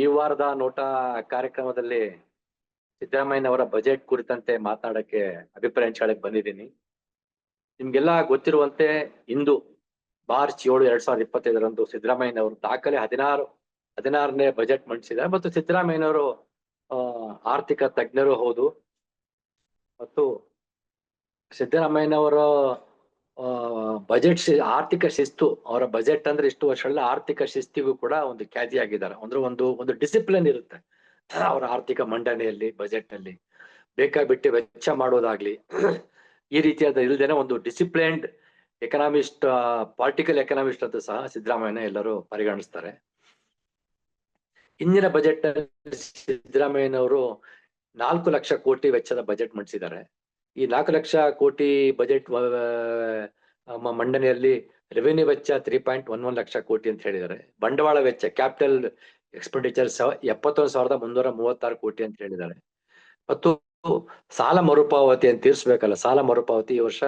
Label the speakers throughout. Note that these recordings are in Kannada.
Speaker 1: ಈ ವಾರದ ನೋಟ ಕಾರ್ಯಕ್ರಮದಲ್ಲಿ ಸಿದ್ದರಾಮಯ್ಯನವರ ಬಜೆಟ್ ಕುರಿತಂತೆ ಮಾತನಾಡಕ್ಕೆ ಅಭಿಪ್ರಾಯ ಹಂಚ್ಕೊಳಕ್ ಬಂದಿದ್ದೀನಿ. ನಿಮ್ಗೆಲ್ಲ ಗೊತ್ತಿರುವಂತೆ ಇಂದು ಮಾರ್ಚ್ ಏಳು ಎರಡ್ ಸಾವಿರದ ಇಪ್ಪತ್ತೈದರಂದು ಸಿದ್ದರಾಮಯ್ಯನವರು ದಾಖಲೆ ಹದಿನಾರು, ಹದಿನಾರನೇ ಬಜೆಟ್ ಮಂಡಿಸಿದ್ದಾರೆ ಮತ್ತು ಸಿದ್ದರಾಮಯ್ಯನವರು ಆರ್ಥಿಕ ತಜ್ಞರು ಹೌದು. ಮತ್ತು ಸಿದ್ದರಾಮಯ್ಯನವರ ಬಜೆಟ್ ಆರ್ಥಿಕ ಶಿಸ್ತು, ಅವರ ಬಜೆಟ್ ಅಂದ್ರೆ ಇಷ್ಟು ವರ್ಷಗಳ ಆರ್ಥಿಕ ಶಿಸ್ತಿಗೂ ಕೂಡ ಒಂದು ಖ್ಯಾತಿಯಾಗಿದ್ದಾರೆ ಅಂದ್ರೆ ಒಂದು ಒಂದು ಡಿಸಿಪ್ಲಿನ್ ಇರುತ್ತೆ. ಅವರ ಆರ್ಥಿಕ ಮಂಡನೆಯಲ್ಲಿ ಬಜೆಟ್ನಲ್ಲಿ. ಬೇಕಾಬಿಟ್ಟು ವೆಚ್ಚ ಮಾಡೋದಾಗ್ಲಿ, ಈ ರೀತಿಯಾದ ಇಲ್ದೇನೆ ಒಂದು ಡಿಸಿಪ್ಲೈನ್ಡ್ ಎಕನಾಮಿಸ್ಟ್ ಪಾಲಿಟಿಕಲ್ ಎಕನಾಮಿಸ್ಟ್ ಅಂತ ಸಹ ಸಿದ್ದರಾಮಯ್ಯನ ಎಲ್ಲರೂ ಪರಿಗಣಿಸ್ತಾರೆ. ಹಿಂದಿನ ಬಜೆಟ್ ಸಿದ್ದರಾಮಯ್ಯನವರು ನಾಲ್ಕು ಲಕ್ಷ ಕೋಟಿ ವೆಚ್ಚದ ಬಜೆಟ್ ಮಂಡಿಸಿದ್ದಾರೆ. ಈ ನಾಲ್ಕು ಲಕ್ಷ ಕೋಟಿ ಬಜೆಟ್ ಮಂಡನೆಯಲ್ಲಿ ರೆವೆನ್ಯೂ ವೆಚ್ಚ three point one one lakh crore ಅಂತ ಹೇಳಿದ್ದಾರೆ. ಬಂಡವಾಳ ವೆಚ್ಚ ಕ್ಯಾಪಿಟಲ್ ಎಕ್ಸ್ಪೆಂಡಿಚರ್ ಎಪ್ಪತ್ತೊಂದು ಸಾವಿರದ ಮುನ್ನೂರ ಮೂವತ್ತಾರು ಕೋಟಿ ಅಂತ ಹೇಳಿದ್ದಾರೆ. ಮತ್ತು ಸಾಲ ಮರುಪಾವತಿ ಅಂತ ತೀರ್ಸ್ಬೇಕಲ್ಲ, ಸಾಲ ಮರುಪಾವತಿ ಈ ವರ್ಷ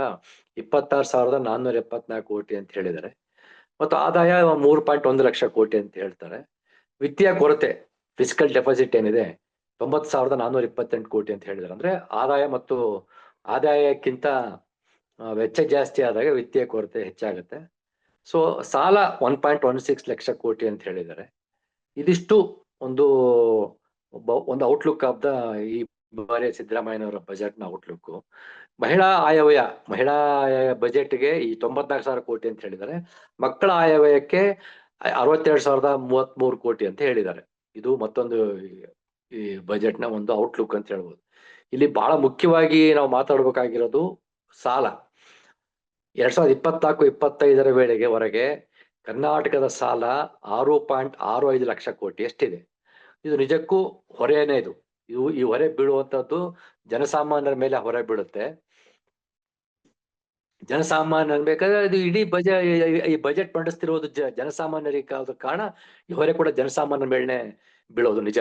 Speaker 1: ಇಪ್ಪತ್ತಾರು ಸಾವಿರದ ನಾನ್ನೂರ ಎಪ್ಪತ್ನಾಲ್ಕು ಕೋಟಿ ಅಂತ ಹೇಳಿದ್ದಾರೆ. ಮತ್ತು ಆದಾಯ ಮೂರು ಪಾಯಿಂಟ್ ಒಂದು ಲಕ್ಷ ಕೋಟಿ ಅಂತ ಹೇಳ್ತಾರೆ. ವಿತ್ತೀಯ ಕೊರತೆ ಫಿಸಿಕಲ್ ಡೆಪಾಸಿಟ್ ಏನಿದೆ, ತೊಂಬತ್ತು ಸಾವಿರದ ನಾನ್ನೂರ ಇಪ್ಪತ್ತೆಂಟು ಕೋಟಿ ಅಂತ ಹೇಳಿದ್ದಾರೆ. ಅಂದ್ರೆ ಆದಾಯ ಮತ್ತು ಆದಾಯಕ್ಕಿಂತ ವೆಚ್ಚ ಜಾಸ್ತಿ ಆದಾಗ ವಿತ್ತೀಯ ಕೊರತೆ ಹೆಚ್ಚಾಗುತ್ತೆ. ಸೊ ಸಾಲ one point one six lakh crore ಅಂತ ಹೇಳಿದ್ದಾರೆ. ಇದಿಷ್ಟು ಒಂದು ಒಂದು ಔಟ್ಲುಕ್ ಆಫ್ ದ ಈ ಬಾರಿ ಸಿದ್ದರಾಮಯ್ಯನವರ ಬಜೆಟ್ನ ಔಟ್ಲುಕ್ ಮಹಿಳಾ ಆಯವ್ಯಯ, ಮಹಿಳಾ ಬಜೆಟ್ಗೆ ಈ ತೊಂಬತ್ನಾಲ್ಕು ಸಾವಿರ ಕೋಟಿ ಅಂತ ಹೇಳಿದ್ದಾರೆ. ಮಕ್ಕಳ ಆಯವ್ಯಯಕ್ಕೆ ಅರವತ್ತೆರಡು ಸಾವಿರದ ಮೂವತ್ತ್ ಮೂರು ಕೋಟಿ ಅಂತ ಹೇಳಿದ್ದಾರೆ. ಇದು ಮತ್ತೊಂದು ಈ ಬಜೆಟ್ನ ಒಂದು ಔಟ್ಲುಕ್ ಅಂತ ಹೇಳ್ಬೋದು. ಇಲ್ಲಿ ಬಹಳ ಮುಖ್ಯವಾಗಿ ನಾವು ಮಾತಾಡಬೇಕಾಗಿರೋದು ಸಾಲ. ಎರಡ್ ಸಾವಿರದ ಇಪ್ಪತ್ನಾಲ್ಕು, ಇಪ್ಪತ್ತೈದರ ವೇಳೆಗೆ ಹೊರಗೆ ಕರ್ನಾಟಕದ ಸಾಲ ಆರು ಪಾಯಿಂಟ್ ಆರು ಐದು ಲಕ್ಷ ಕೋಟಿ ಎಷ್ಟಿದೆ? ಇದು ನಿಜಕ್ಕೂ ಹೊರೆಯೇ ಇದು. ಇವು ಈ ಹೊರೆ ಬೀಳುವಂತದ್ದು ಜನಸಾಮಾನ್ಯರ ಮೇಲೆ ಹೊರೆ ಬೀಳುತ್ತೆ. ಜನಸಾಮಾನ್ಯ ಬೇಕಾದ್ರೆ ಇದು ಇಡೀ ಬಜೆಟ್ ಈ ಬಜೆಟ್ ಮಂಡಿಸ್ತಿರೋದು ಜನಸಾಮಾನ್ಯರಿಗೆ ಕಾರಣ ಈ ಹೊರೆ ಕೂಡ ಜನಸಾಮಾನ್ಯರ ಮೇಲೆ ಬೀಳೋದು ನಿಜ.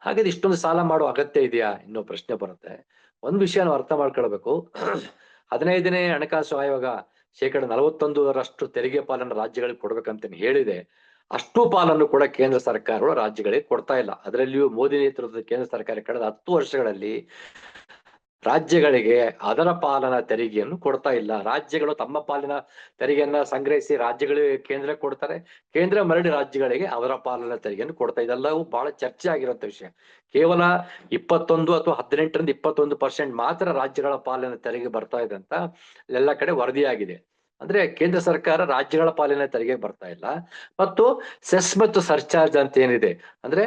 Speaker 1: ಹಾಗಾದ್ರೆ ಇಷ್ಟೊಂದು ಸಾಲ ಮಾಡೋ ಅಗತ್ಯ ಇದೆಯಾ? ಇನ್ನೋ ಪ್ರಶ್ನೆ ಬರುತ್ತೆ. ಒಂದ್ ವಿಷಯ ನಾವು ಅರ್ಥ ಮಾಡ್ಕೊಳ್ಬೇಕು. ಹದಿನೈದನೇ ಹಣಕಾಸು ಆಯೋಗ ಶೇಕಡ ನಲವತ್ತೊಂದರಷ್ಟು ತೆರಿಗೆ ಪಾಲನ್ನು ರಾಜ್ಯಗಳಿಗೆ ಕೊಡ್ಬೇಕಂತ ಹೇಳಿದೆ. ಅಷ್ಟು ಪಾಲನ್ನು ಕೂಡ ಕೇಂದ್ರ ಸರ್ಕಾರಗಳು ರಾಜ್ಯಗಳಿಗೆ ಕೊಡ್ತಾ ಇಲ್ಲ. ಅದರಲ್ಲಿಯೂ ಮೋದಿ ನೇತೃತ್ವದ ಕೇಂದ್ರ ಸರ್ಕಾರ ಕಳೆದ ಹತ್ತು ವರ್ಷಗಳಲ್ಲಿ ರಾಜ್ಯಗಳಿಗೆ ಅದರ ಪಾಲನ ತೆರಿಗೆಯನ್ನು ಕೊಡ್ತಾ ಇಲ್ಲ. ರಾಜ್ಯಗಳು ತಮ್ಮ ಪಾಲಿನ ತೆರಿಗೆಯನ್ನ ಸಂಗ್ರಹಿಸಿ ರಾಜ್ಯಗಳಿಗೆ ಕೇಂದ್ರ ಕೊಡ್ತಾರೆ. ಕೇಂದ್ರ ಮರಳಿ ರಾಜ್ಯಗಳಿಗೆ ಅವರ ಪಾಲನ ತೆರಿಗೆಯನ್ನು ಕೊಡ್ತಾ ಇದೆಲ್ಲವೂ ಬಹಳ ಚರ್ಚೆ ಆಗಿರುವಂತ ವಿಷಯ. ಕೇವಲ ಇಪ್ಪತ್ತೊಂದು ಅಥವಾ ಹದಿನೆಂಟರಿಂದ ಇಪ್ಪತ್ತೊಂದು ಪರ್ಸೆಂಟ್ ಮಾತ್ರ ರಾಜ್ಯಗಳ ಪಾಲಿನ ತೆರಿಗೆ ಬರ್ತಾ ಇದೆ ಅಂತ ಎಲ್ಲ ಕಡೆ ವರದಿಯಾಗಿದೆ. ಅಂದ್ರೆ ಕೇಂದ್ರ ಸರ್ಕಾರ ರಾಜ್ಯಗಳ ಪಾಲಿನ ತೆರಿಗೆ ಬರ್ತಾ ಇಲ್ಲ. ಮತ್ತು ಸೆಸ್ ಮತ್ತು ಸರ್ಚಾರ್ಜ್ ಅಂತ ಏನಿದೆ? ಅಂದ್ರೆ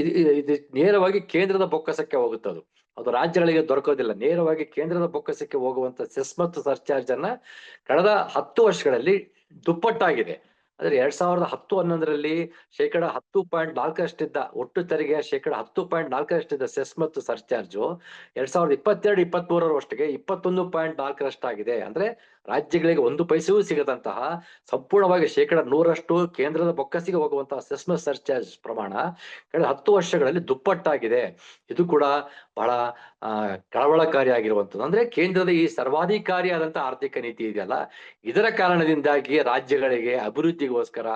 Speaker 1: ಇದು ನೇರವಾಗಿ ಕೇಂದ್ರದ ಬೊಕ್ಕಸಕ್ಕೆ ಹೋಗುತ್ತದು. ಅದು ರಾಜ್ಯಗಳಿಗೆ ದೊರಕೋದಿಲ್ಲ. ನೇರವಾಗಿ ಕೇಂದ್ರದ ಬೊಕ್ಕಸಕ್ಕೆ ಹೋಗುವಂತ ಸೆಸ್ ಮತ್ತು ಸರ್ಚಾರ್ಜ್ ಅನ್ನ ಕಳೆದ ಹತ್ತು ವರ್ಷಗಳಲ್ಲಿ ದುಪ್ಪಟ್ಟಾಗಿದೆ. ಅಂದ್ರೆ ಎರಡ್ ಸಾವಿರದ ಹತ್ತು ಹನ್ನೊಂದರಲ್ಲಿ ಶೇಕಡ ಹತ್ತು ಪಾಯಿಂಟ್ ನಾಲ್ಕರಷ್ಟಿದ್ದ, ಒಟ್ಟು ತೆರಿಗೆ ಶೇಕಡ ಹತ್ತು ಪಾಯಿಂಟ್ ನಾಲ್ಕರಷ್ಟಿದ್ದ ಸೆಸ್ ಮತ್ತು ಸರ್ಚಾರ್ಜು ಎರಡ್ ಸಾವಿರದ ಇಪ್ಪತ್ತೆರಡು ಇಪ್ಪತ್ತ್ ಮೂರರವಷ್ಟಿಗೆ ಇಪ್ಪತ್ತೊಂದು ಪಾಯಿಂಟ್ ನಾಲ್ಕರಷ್ಟಾಗಿದೆ. ಅಂದ್ರೆ ರಾಜ್ಯಗಳಿಗೆ ಒಂದು ಪೈಸೆಯೂ ಸಿಗದಂತಹ ಸಂಪೂರ್ಣವಾಗಿ ಶೇಕಡ ನೂರಷ್ಟು ಕೇಂದ್ರದ ಬೊಕ್ಕಸಿಗೆ ಹೋಗುವಂತಹ ಸೆಸ್ಮ ಸರ್ಚಾರ್ಜ್ ಪ್ರಮಾಣ ಕಳೆದ ಹತ್ತು ವರ್ಷಗಳಲ್ಲಿ ದುಪ್ಪಟ್ಟಾಗಿದೆ. ಇದು ಕೂಡ ಬಹಳ ಕಳವಳಕಾರಿ ಕಳವಳಕಾರಿಯಾಗಿರುವಂಥದ್ದು. ಅಂದ್ರೆ ಕೇಂದ್ರದ ಈ ಸರ್ವಾಧಿಕಾರಿಯಾದಂತಹ ಆರ್ಥಿಕ ನೀತಿ ಇದೆಯಲ್ಲ, ಇದರ ಕಾರಣದಿಂದಾಗಿ ರಾಜ್ಯಗಳಿಗೆ ಅಭಿವೃದ್ಧಿಗೋಸ್ಕರ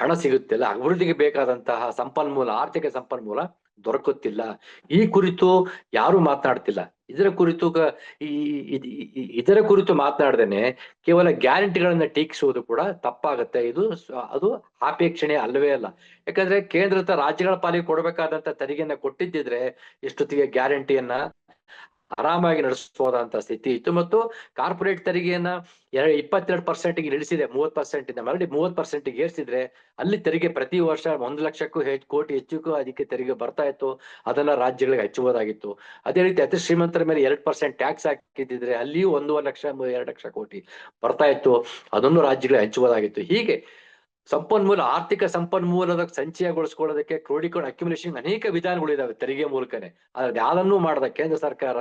Speaker 1: ಹಣ ಸಿಗುತ್ತಿಲ್ಲ. ಅಭಿವೃದ್ಧಿಗೆ ಬೇಕಾದಂತಹ ಸಂಪನ್ಮೂಲ, ಆರ್ಥಿಕ ಸಂಪನ್ಮೂಲ ದೊರಕುತ್ತಿಲ್ಲ. ಈ ಕುರಿತು ಯಾರು ಮಾತನಾಡ್ತಿಲ್ಲ. ಇದರ ಕುರಿತು ಇದರ ಕುರಿತು ಮಾತನಾಡ್ದೇನೆ, ಕೇವಲ ಗ್ಯಾರಂಟಿಗಳನ್ನ ಟೀಕಿಸುವುದು ಕೂಡ ತಪ್ಪಾಗತ್ತೆ. ಇದು ಅದು ಆಪೇಕ್ಷಣೆ ಅಲ್ಲವೇ ಅಲ್ಲ. ಯಾಕಂದ್ರೆ ಕೇಂದ್ರದ ರಾಜ್ಯಗಳ ಪಾಲಿಗೆ ಕೊಡಬೇಕಾದಂತ ತೆರಿಗೆಯನ್ನ ಕೊಟ್ಟಿದ್ದಿದ್ರೆ ಇಷ್ಟೊತ್ತಿಗೆ ಗ್ಯಾರಂಟಿಯನ್ನ ಆರಾಮಾಗಿ ನಡೆಸಬಹುದಂತ ಸ್ಥಿತಿ ಇತ್ತು. ಮತ್ತು ಕಾರ್ಪೊರೇಟ್ ತೆರಿಗೆಯನ್ನ ಎರಡು, ಇಪ್ಪತ್ತೆರಡು ಪರ್ಸೆಂಟ್ಗೆ ಇಳಿಸಿದೆ. ಪರ್ಸೆಂಟ್ ಇಂದ ಮರಳಿ ಮೂವತ್ ಪರ್ಸೆಂಟ್ಗೆ ಏರಿಸಿದ್ರೆ ಅಲ್ಲಿ ತೆರಿಗೆ ಪ್ರತಿ ವರ್ಷ ಒಂದು ಲಕ್ಷಕ್ಕೂ ಹೆಚ್ಚು ಕೋಟಿ ಹೆಚ್ಚಕ್ಕೂ ಅದಕ್ಕೆ ತೆರಿಗೆ ಬರ್ತಾ ಇತ್ತು. ಅದನ್ನ ರಾಜ್ಯಗಳಿಗೆ ಹಚ್ಚಬಹುದಾಗಿತ್ತು ಅದೇ ರೀತಿ ಅತಿ ಶ್ರೀಮಂತರ ಮೇಲೆ ಎರಡು ಪರ್ಸೆಂಟ್ ಟ್ಯಾಕ್ಸ್ ಹಾಕಿದ್ರೆ ಅಲ್ಲಿಯೂ ಒಂದೂವರೆ ಲಕ್ಷ ಎರಡು ಲಕ್ಷ ಕೋಟಿ ಬರ್ತಾ ಇತ್ತು. ಅದನ್ನು ರಾಜ್ಯಗಳಿಗೆ ಹೆಚ್ಚುವುದಾಗಿತ್ತು ಹೀಗೆ ಸಂಪನ್ಮೂಲ, ಆರ್ಥಿಕ ಸಂಪನ್ಮೂಲದ ಸಂಚಯಗೊಳಿಸ್ಕೊಳ್ಳೋದಕ್ಕೆ ಕ್ರೋಢೀಕರಣ ಅಕ್ಯುಮುಲೇಷನ್ ಅನೇಕ ವಿಧಾನಗಳು ಇದಾವೆ ತೆರಿಗೆ ಮೂಲಕನೇ. ಅದ್ರ ಯಾವ್ದನ್ನೂ ಮಾಡದ ಕೇಂದ್ರ ಸರ್ಕಾರ?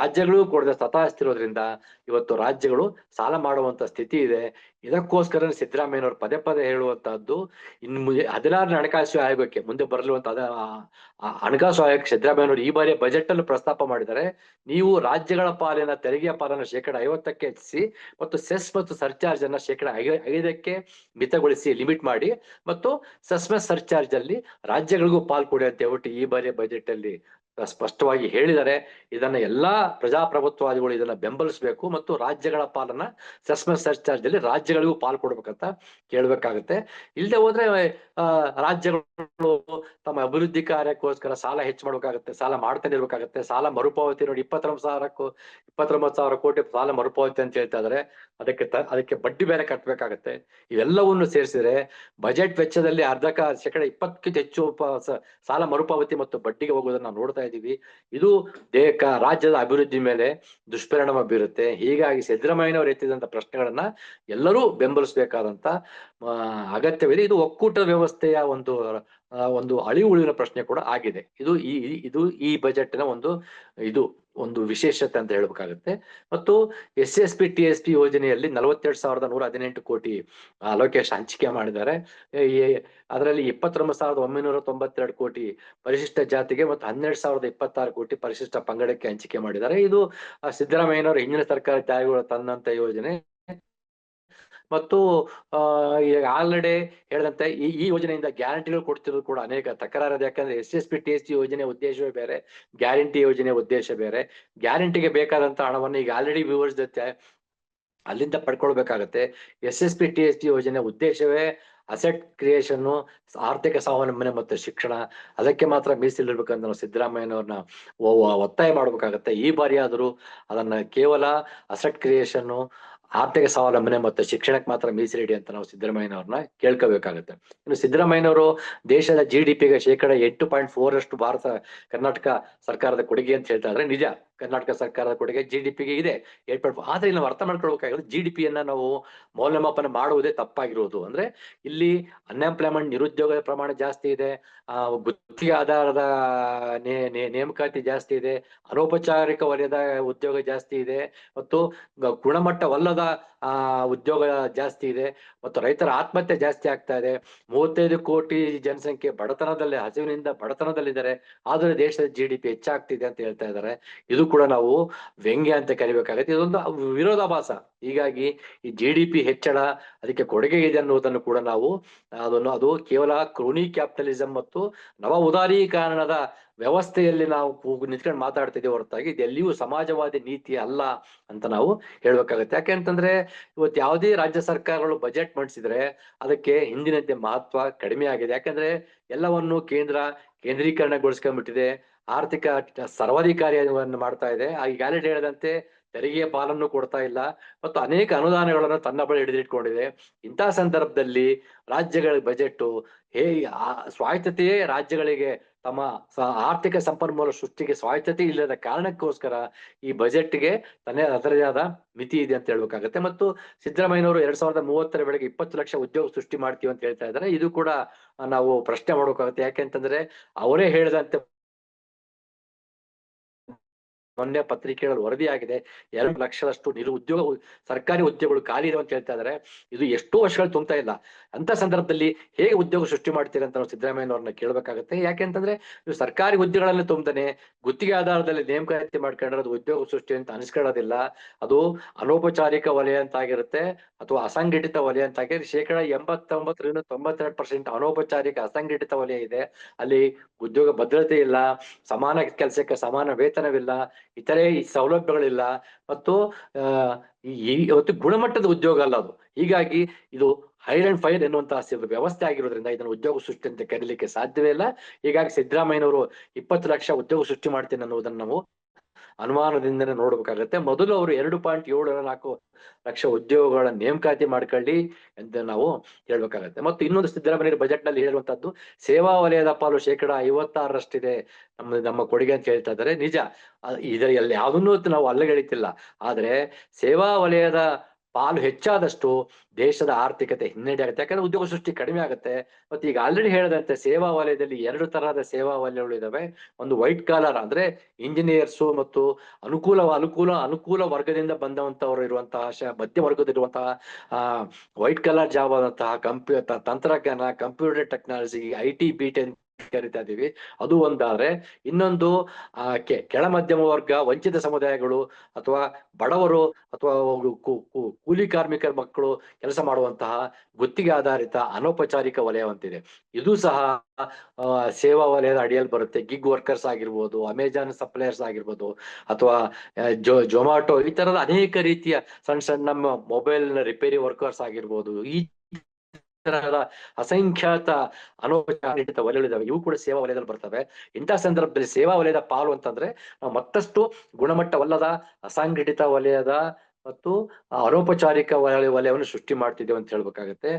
Speaker 1: ರಾಜ್ಯಗಳು ಕೊಡದೆ ಸತಾಯಿಸ್ತಿರೋದ್ರಿಂದ ಇವತ್ತು ರಾಜ್ಯಗಳು ಸಾಲ ಮಾಡುವಂತ ಸ್ಥಿತಿ ಇದೆ. ಇದಕ್ಕೋಸ್ಕರ ಸಿದ್ದರಾಮಯ್ಯನವರು ಪದೇ ಪದೇ ಹೇಳುವಂತಹದ್ದು, ಇನ್ ಹದಿನಾರನೇ ಹಣಕಾಸು ಆಯೋಗಕ್ಕೆ ಮುಂದೆ ಬರಲಿರುವಂತ ಹಣಕಾಸು ಆಯೋಗಕ್ಕೆ ಸಿದ್ದರಾಮಯ್ಯನವರು ಈ ಬಾರಿ ಬಜೆಟ್ ಅಲ್ಲಿ ಪ್ರಸ್ತಾಪ ಮಾಡಿದ್ದಾರೆ. ನೀವು ರಾಜ್ಯಗಳ ಪಾಲಿನ ತೆರಿಗೆಯ ಪಾಲನ್ನು ಶೇಕಡ ಐವತ್ತಕ್ಕೆ ಹೆಚ್ಚಿಸಿ ಮತ್ತು ಸೆಸ್ ಮತ್ತು ಸರ್ಚಾರ್ಜ್ ಅನ್ನ ಶೇಕಡ ಐದಕ್ಕೆ ಮಿತಗೊಳಿಸಿ ಲಿಮಿಟ್ ಮಾಡಿ ಮತ್ತು ಸೆಸ್ ಮತ್ತು ಸರ್ಚಾರ್ಜ್ ಅಲ್ಲಿ ರಾಜ್ಯಗಳಿಗೂ ಪಾಲ್ ಕೊಡಿ ಅಂತ ಈ ಬಾರಿ ಬಜೆಟ್ ಅಲ್ಲಿ ಸ್ಪಷ್ಟವಾಗಿ ಹೇಳಿದರೆ ಇದನ್ನ ಎಲ್ಲಾ ಪ್ರಜಾಪ್ರಭುತ್ವಾದಿಗಳು ಇದನ್ನ ಬೆಂಬಲಿಸಬೇಕು ಮತ್ತು ರಾಜ್ಯಗಳ ಪಾಲನ್ನ ಸೆಸ್ಮೆಂಟ್ ಸರ್ಚಾರ್ಜ್ ಅಲ್ಲಿ ರಾಜ್ಯಗಳಿಗೂ ಪಾಲ್ ಕೊಡ್ಬೇಕಂತ ಕೇಳ್ಬೇಕಾಗತ್ತೆ. ಇಲ್ಲದೆ ಹೋದ್ರೆ ರಾಜ್ಯಗಳು ತಮ್ಮ ಅಭಿವೃದ್ಧಿ ಕಾರ್ಯಕ್ಕೋಸ್ಕರ ಸಾಲ ಹೆಚ್ಚು ಮಾಡ್ಬೇಕಾಗತ್ತೆ, ಸಾಲ ಮಾಡ್ತಾನೆ ಇರ್ಬೇಕಾಗತ್ತೆ, ಸಾಲ ಮರುಪಾವತಿ ನೋಡಿ ಇಪ್ಪತ್ತೊಂಬತ್ತು ಸಾವಿರಕ್ಕೂ, ಇಪ್ಪತ್ತೊಂಬತ್ತು ಸಾವಿರ ಕೋಟಿ ಸಾಲ ಮರುಪಾವತಿ ಅಂತ ಹೇಳ್ತಾ ಇದಾರೆ. ಅದಕ್ಕೆ ತ- ಅದಕ್ಕೆ ಬಡ್ಡಿ ಬೇರೆ ಕಟ್ಟಬೇಕಾಗತ್ತೆ ಇವೆಲ್ಲವನ್ನು ಸೇರಿಸಿದ್ರೆ ಬಜೆಟ್ ವೆಚ್ಚದಲ್ಲಿ ಅರ್ಧ ಕ, ಶೇಕಡ ಇಪ್ಪತ್ತಕ್ಕಿಂತ ಹೆಚ್ಚು ಸಾಲ ಮರುಪಾವತಿ ಮತ್ತು ಬಡ್ಡಿಗೆ ಹೋಗೋದನ್ನ ನಾವು ನೋಡ್ತಾ ಇದ್ದೀವಿ. ಇದು ದೇಕ ರಾಜ್ಯದ ಅಭಿವೃದ್ಧಿ ಮೇಲೆ ದುಷ್ಪರಿಣಾಮ ಬೀರುತ್ತೆ. ಹೀಗಾಗಿ ಸಿದ್ದರಾಮಯ್ಯನವರು ಎತ್ತಿದಂತ ಪ್ರಶ್ನೆಗಳನ್ನ ಎಲ್ಲರೂ ಬೆಂಬಲಿಸಬೇಕಾದಂತ ಅಗತ್ಯವಿದೆ. ಇದು ಒಕ್ಕೂಟ ವ್ಯವಸ್ಥೆಯ ಒಂದು ಒಂದು ಅಳಿವು ಉಳಿವಿನ ಪ್ರಶ್ನೆ ಕೂಡ ಆಗಿದೆ. ಇದು ಈ ಇದು ಈ ಬಜೆಟ್ನ ಒಂದು, ಇದು ಒಂದು ವಿಶೇಷತೆ ಅಂತ ಹೇಳ್ಬೇಕಾಗುತ್ತೆ. ಮತ್ತು S S P, T S P ಯೋಜನೆಯಲ್ಲಿ ನಲವತ್ತೆರಡು ಸಾವಿರದ ನೂರ ಹದಿನೆಂಟು ಕೋಟಿ ಅಲೋಕೇಶನ್ ಹಂಚಿಕೆ ಮಾಡಿದ್ದಾರೆ. ಅದರಲ್ಲಿ ಇಪ್ಪತ್ತೊಂಬತ್ತು ಸಾವಿರದ ಒಂಬೈನೂರ ತೊಂಬತ್ತೆರಡು ಕೋಟಿ ಪರಿಶಿಷ್ಟ ಜಾತಿಗೆ ಮತ್ತು ಹನ್ನೆರಡು ಸಾವಿರದ ಇಪ್ಪತ್ತಾರು ಕೋಟಿ ಪರಿಶಿಷ್ಟ ಪಂಗಡಕ್ಕೆ ಹಂಚಿಕೆ ಮಾಡಿದ್ದಾರೆ. ಇದು ಸಿದ್ದರಾಮಯ್ಯನವರ ಹಿಂದಿನ ಸರ್ಕಾರ ತ್ಯಾಗಿಗಳು ತಂದಂತ ಯೋಜನೆ. ಮತ್ತು ಆಲ್ರೆಡಿ ಹೇಳಿದಂತೆ ಈ ಈ ಯೋಜನೆಯಿಂದ ಗ್ಯಾರಂಟಿಗಳು ಕೊಡ್ತಿರೋದು ಕೂಡ ಅನೇಕ ತಕರಾರದ. ಯಾಕಂದ್ರೆ S S P T S T ಯೋಜನೆ ಉದ್ದೇಶವೇ ಬೇರೆ, ಗ್ಯಾರಂಟಿ ಯೋಜನೆ ಉದ್ದೇಶ ಬೇರೆ. ಗ್ಯಾರಂಟಿಗೆ ಬೇಕಾದಂತ ಹಣವನ್ನು ಈಗ ಆಲ್ರೆಡಿ ವಿವರಿಸಿದತ್ತೆ ಅಲ್ಲಿಂದ ಪಡ್ಕೊಳ್ಬೇಕಾಗತ್ತೆ. S S P T S T ಯೋಜನೆ ಉದ್ದೇಶವೇ ಅಸೆಟ್ ಕ್ರಿಯೇಷನ್ ಆರ್ಥಿಕ ಸ್ವಾವಲಂಬನೆ ಮತ್ತು ಶಿಕ್ಷಣ ಅದಕ್ಕೆ ಮಾತ್ರ ಮೀಸಲಿರ್ಬೇಕಂತ ನಾವು ಸಿದ್ದರಾಮಯ್ಯನವ್ರನ್ನ ಒತ್ತಾಯ ಮಾಡ್ಬೇಕಾಗತ್ತೆ. ಈ ಬಾರಿ ಆದರೂ ಅದನ್ನ ಕೇವಲ ಅಸೆಟ್ ಕ್ರಿಯೇಷನ್ ಆರ್ಥಿಕ ಸ್ವಾವಲಂಬನೆ ಮತ್ತು ಶಿಕ್ಷಣಕ್ಕೆ ಮಾತ್ರ ಮೀಸಲಿಡಿ ಅಂತ ನಾವು ಸಿದ್ದರಾಮಯ್ಯನವ್ರನ್ನ ಕೇಳ್ಕೋಬೇಕಾಗತ್ತೆ. ಇನ್ನು ಸಿದ್ದರಾಮಯ್ಯನವರು ದೇಶದ ಜಿ ಡಿ ಪಿಗೆ ಶೇಕಡ ಎಂಟು ಪಾಯಿಂಟ್ ಫೋರ್ ಅಷ್ಟು ಭಾರತ, ಕರ್ನಾಟಕ ಸರ್ಕಾರದ ಕೊಡುಗೆ ಅಂತ ಹೇಳ್ತಾ ಇದ್ರೆ ನಿಜ, ಕರ್ನಾಟಕ ಸರ್ಕಾರದ ಕೊಡುಗೆ ಜಿ ಡಿ ಪಿಗೆ ಇದೆ. ಏಟ್ ಪಾಯಿಂಟ್ ಆದ್ರೆ ಇಲ್ಲಿ ನಾವು ಅರ್ಥ ಮಾಡ್ಕೊಳ್ಬೇಕಾಗಿರೋದು ಜಿ ಡಿ ಪಿಯನ್ನ ನಾವು ಮೌಲ್ಯಮಾಪನ ಮಾಡುವುದೇ ತಪ್ಪಾಗಿರೋದು. ಅಂದ್ರೆ ಇಲ್ಲಿ ಅನ್ಎಂಪ್ಲಾಯ್ಮೆಂಟ್ ನಿರುದ್ಯೋಗದ ಪ್ರಮಾಣ ಜಾಸ್ತಿ ಇದೆ ಗುತ್ತಿಗೆ ಆಧಾರದ ನೇಮಕಾತಿ ಜಾಸ್ತಿ ಇದೆ, ಅನೌಪಚಾರಿಕ ವಲಯದ ಉದ್ಯೋಗ ಜಾಸ್ತಿ ಇದೆ, ಮತ್ತು ಗ- ಆ ಉದ್ಯೋಗ ಜಾಸ್ತಿ ಇದೆ ಮತ್ತು ರೈತರ ಆತ್ಮಹತ್ಯೆ ಜಾಸ್ತಿ ಆಗ್ತಾ ಇದೆ. ಮೂವತ್ತೈದು ಕೋಟಿ ಜನಸಂಖ್ಯೆ ಬಡತನದಲ್ಲಿ, ಹಸಿವಿನಿಂದ ಬಡತನದಲ್ಲಿದ್ದಾರೆ. ಆದ್ರೆ ದೇಶದ ಜಿ ಡಿ ಪಿ ಹೆಚ್ಚಾಗ್ತಿದೆ ಅಂತ ಹೇಳ್ತಾ ಇದ್ದಾರೆ. ಇದು ಕೂಡ ನಾವು ವ್ಯಂಗ್ಯ ಅಂತ ಕರಿಬೇಕಾಗತ್ತೆ. ಇದೊಂದು ವಿರೋಧಾಭಾಸ. ಹೀಗಾಗಿ ಈ ಜಿ ಡಿ ಪಿ ಹೆಚ್ಚಳ ಅದಕ್ಕೆ ಕೊಡುಗೆ ಇದೆ ಅನ್ನುವುದನ್ನು ಕೂಡ ನಾವು, ಅದನ್ನು, ಅದು ಕೇವಲ ಕ್ರೋನಿ ಕ್ಯಾಪಿಟಲಿಸಂ ಮತ್ತು ನವ ಉದಾರೀಕರಣದ ವ್ಯವಸ್ಥೆಯಲ್ಲಿ ನಾವು ಕೂಗು ನಿಂತ್ಕೊಂಡು ಮಾತಾಡ್ತಿದ್ದೀವಿ ಹೊರತಾಗಿ ಇದೆಲ್ಲಿಯೂ ಸಮಾಜವಾದಿ ನೀತಿ ಅಲ್ಲ ಅಂತ ನಾವು ಹೇಳ್ಬೇಕಾಗತ್ತೆ. ಯಾಕೆ ಅಂತಂದ್ರೆ ಇವತ್ತು ಯಾವುದೇ ರಾಜ್ಯ ಸರ್ಕಾರಗಳು ಬಜೆಟ್ ಮಂಡಿಸಿದ್ರೆ ಅದಕ್ಕೆ ಹಿಂದಿನಂತೆ ಮಹತ್ವ ಕಡಿಮೆ ಆಗಿದೆ. ಯಾಕಂದ್ರೆ ಎಲ್ಲವನ್ನು ಕೇಂದ್ರ ಕೇಂದ್ರೀಕರಣಗೊಳಿಸ್ಕೊಂಡ್ಬಿಟ್ಟಿದೆ. ಆರ್ಥಿಕ ಸರ್ವಾಧಿಕಾರಿಯನ್ನು ಮಾಡ್ತಾ ಇದೆ. ಈಗಾಗಲೇ ಹೇಳಿದಂತೆ ತೆರಿಗೆಯ ಪಾಲನ್ನು ಕೊಡ್ತಾ ಇಲ್ಲ. ಮತ್ತು ಅನೇಕ ಅನುದಾನಗಳನ್ನು ತನ್ನ ಬಳಿ ಹಿಡಿದಿಟ್ಕೊಂಡಿದೆ. ಇಂತಹ ಸಂದರ್ಭದಲ್ಲಿ ರಾಜ್ಯಗಳ ಬಜೆಟ್ ಹೇ ಸ್ವಾಯತ್ತತೆಯೇ ರಾಜ್ಯಗಳಿಗೆ ತಮ್ಮ ಆರ್ಥಿಕ ಸಂಪನ್ಮೂಲ ಸೃಷ್ಟಿಗೆ ಸ್ವಾಯತ್ತತೆ ಇಲ್ಲದ ಕಾರಣಕ್ಕೋಸ್ಕರ ಈ ಬಜೆಟ್ಗೆ ತನ್ನ ಅದರದೇ ಆದ ಮಿತಿ ಇದೆ ಅಂತ ಹೇಳ್ಬೇಕಾಗತ್ತೆ. ಮತ್ತು ಸಿದ್ದರಾಮಯ್ಯನವರು ಎರಡ್ ಸಾವಿರದ ಮೂವತ್ತರ ಬೆಳಗ್ಗೆ ಇಪ್ಪತ್ತು ಲಕ್ಷ ಉದ್ಯೋಗ ಸೃಷ್ಟಿ ಮಾಡ್ತೀವಿ ಅಂತ ಹೇಳ್ತಾ ಇದ್ದಾರೆ. ಇದು ಕೂಡ ನಾವು ಪ್ರಶ್ನೆ ಮಾಡ್ಬೇಕಾಗತ್ತೆ. ಯಾಕೆಂತಂದ್ರೆ ಅವರೇ ಹೇಳಿದಂತೆ ಮೊನ್ನೆ ಪತ್ರಿಕೆಗಳಲ್ಲಿ ವರದಿಯಾಗಿದೆ. ಎರಡು ಲಕ್ಷದಷ್ಟು ನಿರು ಉದ್ಯೋಗ ಸರ್ಕಾರಿ ಉದ್ಯೋಗಗಳು ಖಾಲಿ ಇರೋ ಅಂತ ಹೇಳ್ತಾ ಇದಾರೆ. ಇದು ಎಷ್ಟೋ ವರ್ಷಗಳು ತುಂಬ್ತಾ ಇಲ್ಲ. ಅಂತ ಸಂದರ್ಭದಲ್ಲಿ ಹೇಗೆ ಉದ್ಯೋಗ ಸೃಷ್ಟಿ ಮಾಡ್ತೀರಿ ಅಂತ ನಾವು ಸಿದ್ದರಾಮಯ್ಯನವ್ರನ್ನ ಕೇಳಬೇಕಾಗುತ್ತೆ. ಯಾಕೆಂತಂದ್ರೆ ನೀವು ಸರ್ಕಾರಿ ಹುದ್ದೆಗಳಲ್ಲಿ ತುಂಬತಾನೆ ಗುತ್ತಿಗೆ ಆಧಾರದಲ್ಲಿ ನೇಮಕಾತಿ ಅದು ಉದ್ಯೋಗ ಸೃಷ್ಟಿ ಅಂತ ಅನಿಸ್ಕೊಳ್ಳೋದಿಲ್ಲ. ಅದು ಅನೌಪಚಾರಿಕ ವಲಯ ಅಂತ ಆಗಿರುತ್ತೆ ಅಥವಾ ಅಸಂಘಟಿತ ವಲಯ ಅಂತ ಆಗಿರುತ್ತೆ ಶೇಕಡ ಎಂಬತ್ತೊಂಬತ್ತರಿಂದ ತೊಂಬತ್ತೆರಡು ಪರ್ಸೆಂಟ್ ಅನೌಪಚಾರಿಕ ಅಸಂಘಟಿತ ವಲಯ ಇದೆ. ಅಲ್ಲಿ ಉದ್ಯೋಗ ಭದ್ರತೆ ಇಲ್ಲ ಸಮಾನ ಕೆಲಸಕ್ಕೆ ಸಮಾನ ವೇತನವಿಲ್ಲ. ಇತರೆ ಈ ಸೌಲಭ್ಯಗಳಿಲ್ಲ. ಮತ್ತು ಇವತ್ತು ಗುಣಮಟ್ಟದ ಉದ್ಯೋಗ ಅಲ್ಲ ಅದು. ಹೀಗಾಗಿ ಇದು ಹೈರ್ ಅಂಡ್ ಫೈರ್ ಎನ್ನುವಂತಹ ವ್ಯವಸ್ಥೆ ಆಗಿರೋದ್ರಿಂದ ಇದನ್ನು ಉದ್ಯೋಗ ಸೃಷ್ಟಿ ಅಂತ ಕರೀಲಿಕ್ಕೆ ಸಾಧ್ಯವೇ ಇಲ್ಲ. ಹೀಗಾಗಿ ಸಿದ್ದರಾಮಯ್ಯನವರು ಇಪ್ಪತ್ತು ಲಕ್ಷ ಉದ್ಯೋಗ ಸೃಷ್ಟಿ ಮಾಡ್ತೇನೆ ಅನ್ನೋದನ್ನ ನಾವು ಅನುಮಾನದಿಂದನೇ ನೋಡ್ಬೇಕಾಗತ್ತೆ. ಮೊದಲು ಅವರು ಎರಡು ಪಾಯಿಂಟ್ ಏಳು ನಾಲ್ಕು ಲಕ್ಷ ಉದ್ಯೋಗಗಳ ನೇಮಕಾತಿ ಮಾಡ್ಕೊಳ್ಳಿ ಅಂತ ನಾವು ಹೇಳ್ಬೇಕಾಗತ್ತೆ. ಮತ್ತು ಇನ್ನೊಂದು ಸಿದ್ದರಾಮಯ್ಯ ಬಜೆಟ್ನಲ್ಲಿ ಹೇಳುವಂತದ್ದು ಸೇವಾ ವಲಯದ ಪಾಲು ಶೇಕಡ ಐವತ್ತಾರರಷ್ಟಿದೆ ನಮ್ಮ ನಮ್ಮ ಕೊಡುಗೆ ಅಂತ ಹೇಳ್ತಾ ಇದ್ದಾರೆ. ನಿಜ, ಅ- ಇದರ ಎಲ್ಲ ಯಾವುದನ್ನು ನಾವು ಅಲ್ಲಗೆಳಿತಿಲ್ಲ. ಆದ್ರೆ ಸೇವಾ ವಲಯದ ಪಾಲು ಹೆಚ್ಚಾದಷ್ಟು ದೇಶದ ಆರ್ಥಿಕತೆ ಹಿನ್ನಡೆ ಆಗುತ್ತೆ. ಯಾಕಂದ್ರೆ ಉದ್ಯೋಗ ಸೃಷ್ಟಿ ಕಡಿಮೆ ಆಗುತ್ತೆ. ಮತ್ತೆ ಈಗ ಆಲ್ರೆಡಿ ಹೇಳಿದಂತೆ ಸೇವಾ ವಲಯದಲ್ಲಿ ಎರಡು ತರಹದ ಸೇವಾ ವಲಯಗಳು ಇದಾವೆ. ಒಂದು ವೈಟ್ ಕಾಲರ್ ಅಂದ್ರೆ ಇಂಜಿನಿಯರ್ಸು ಮತ್ತು ಅನುಕೂಲ ಅನುಕೂಲ ಅನುಕೂಲ ವರ್ಗದಿಂದ ಬಂದವಂತವರು ಇರುವಂತಹ ಮಧ್ಯ ವರ್ಗದಲ್ಲಿರುವಂತಹ ವೈಟ್ ಕಲರ್ ಜಾಬ್ ಆದಂತಹ ಕಂಪ್ಯೂ ತಂತ್ರಜ್ಞಾನ computer technology I T B T ಅಂತ ಕರಿತಾ ಇದೀವಿ ಅದು ಒಂದಾದ್ರೆ ಇನ್ನೊಂದು, ಆ, ಕೆ ಕೆಳ ಮಧ್ಯಮ ವರ್ಗ, ವಂಚಿತ ಸಮುದಾಯಗಳು ಅಥವಾ ಬಡವರು ಅಥವಾ ಕೂಲಿ ಕಾರ್ಮಿಕರ ಮಕ್ಕಳು ಕೆಲಸ ಮಾಡುವಂತಹ ಗುತ್ತಿಗೆ ಆಧಾರಿತ ಅನೌಪಚಾರಿಕ ವಲಯವಂತಿದೆ. ಇದು ಸಹ ಸೇವಾ ವಲಯದ ಅಡಿಯಲ್ಲಿ ಬರುತ್ತೆ. ಗಿಗ್ ವರ್ಕರ್ಸ್ ಆಗಿರ್ಬೋದು ಅಮೆಜಾನ್ ಸಪ್ಲೈಯರ್ಸ್ ಆಗಿರ್ಬೋದು ಅಥವಾ ಜೊ ಜೊಮ್ಯಾಟೊ ಈ ತರದ ಅನೇಕ ರೀತಿಯ ಸಣ್ಣ ಸಣ್ಣ ಮೊಬೈಲ್ ರಿಪೇರಿ ವರ್ಕರ್ಸ್ ಆಗಿರ್ಬೋದು ಈ ಅಸಂಖ್ಯಾತ ಅನೌಪಚಾರಿಕ ವಲಯಗಳಿದಾವೆ ಇವು ಕೂಡ ಸೇವಾ ವಲಯದಲ್ಲಿ ಬರ್ತವೆ. ಇಂತಹ ಸಂದರ್ಭದಲ್ಲಿ ಸೇವಾ ವಲಯದ ಪಾಲು ಅಂತಂದ್ರೆ, ನಾವು ಮತ್ತಷ್ಟು ಗುಣಮಟ್ಟವಲ್ಲದ ಅಸಂಘಟಿತ ವಲಯದ ಮತ್ತು ಅನೌಪಚಾರಿಕ ವಲಯ, ವಲಯವನ್ನು ಸೃಷ್ಟಿ ಮಾಡ್ತಿದ್ದೇವೆ ಅಂತ ಹೇಳ್ಬೇಕಾಗತ್ತೆ.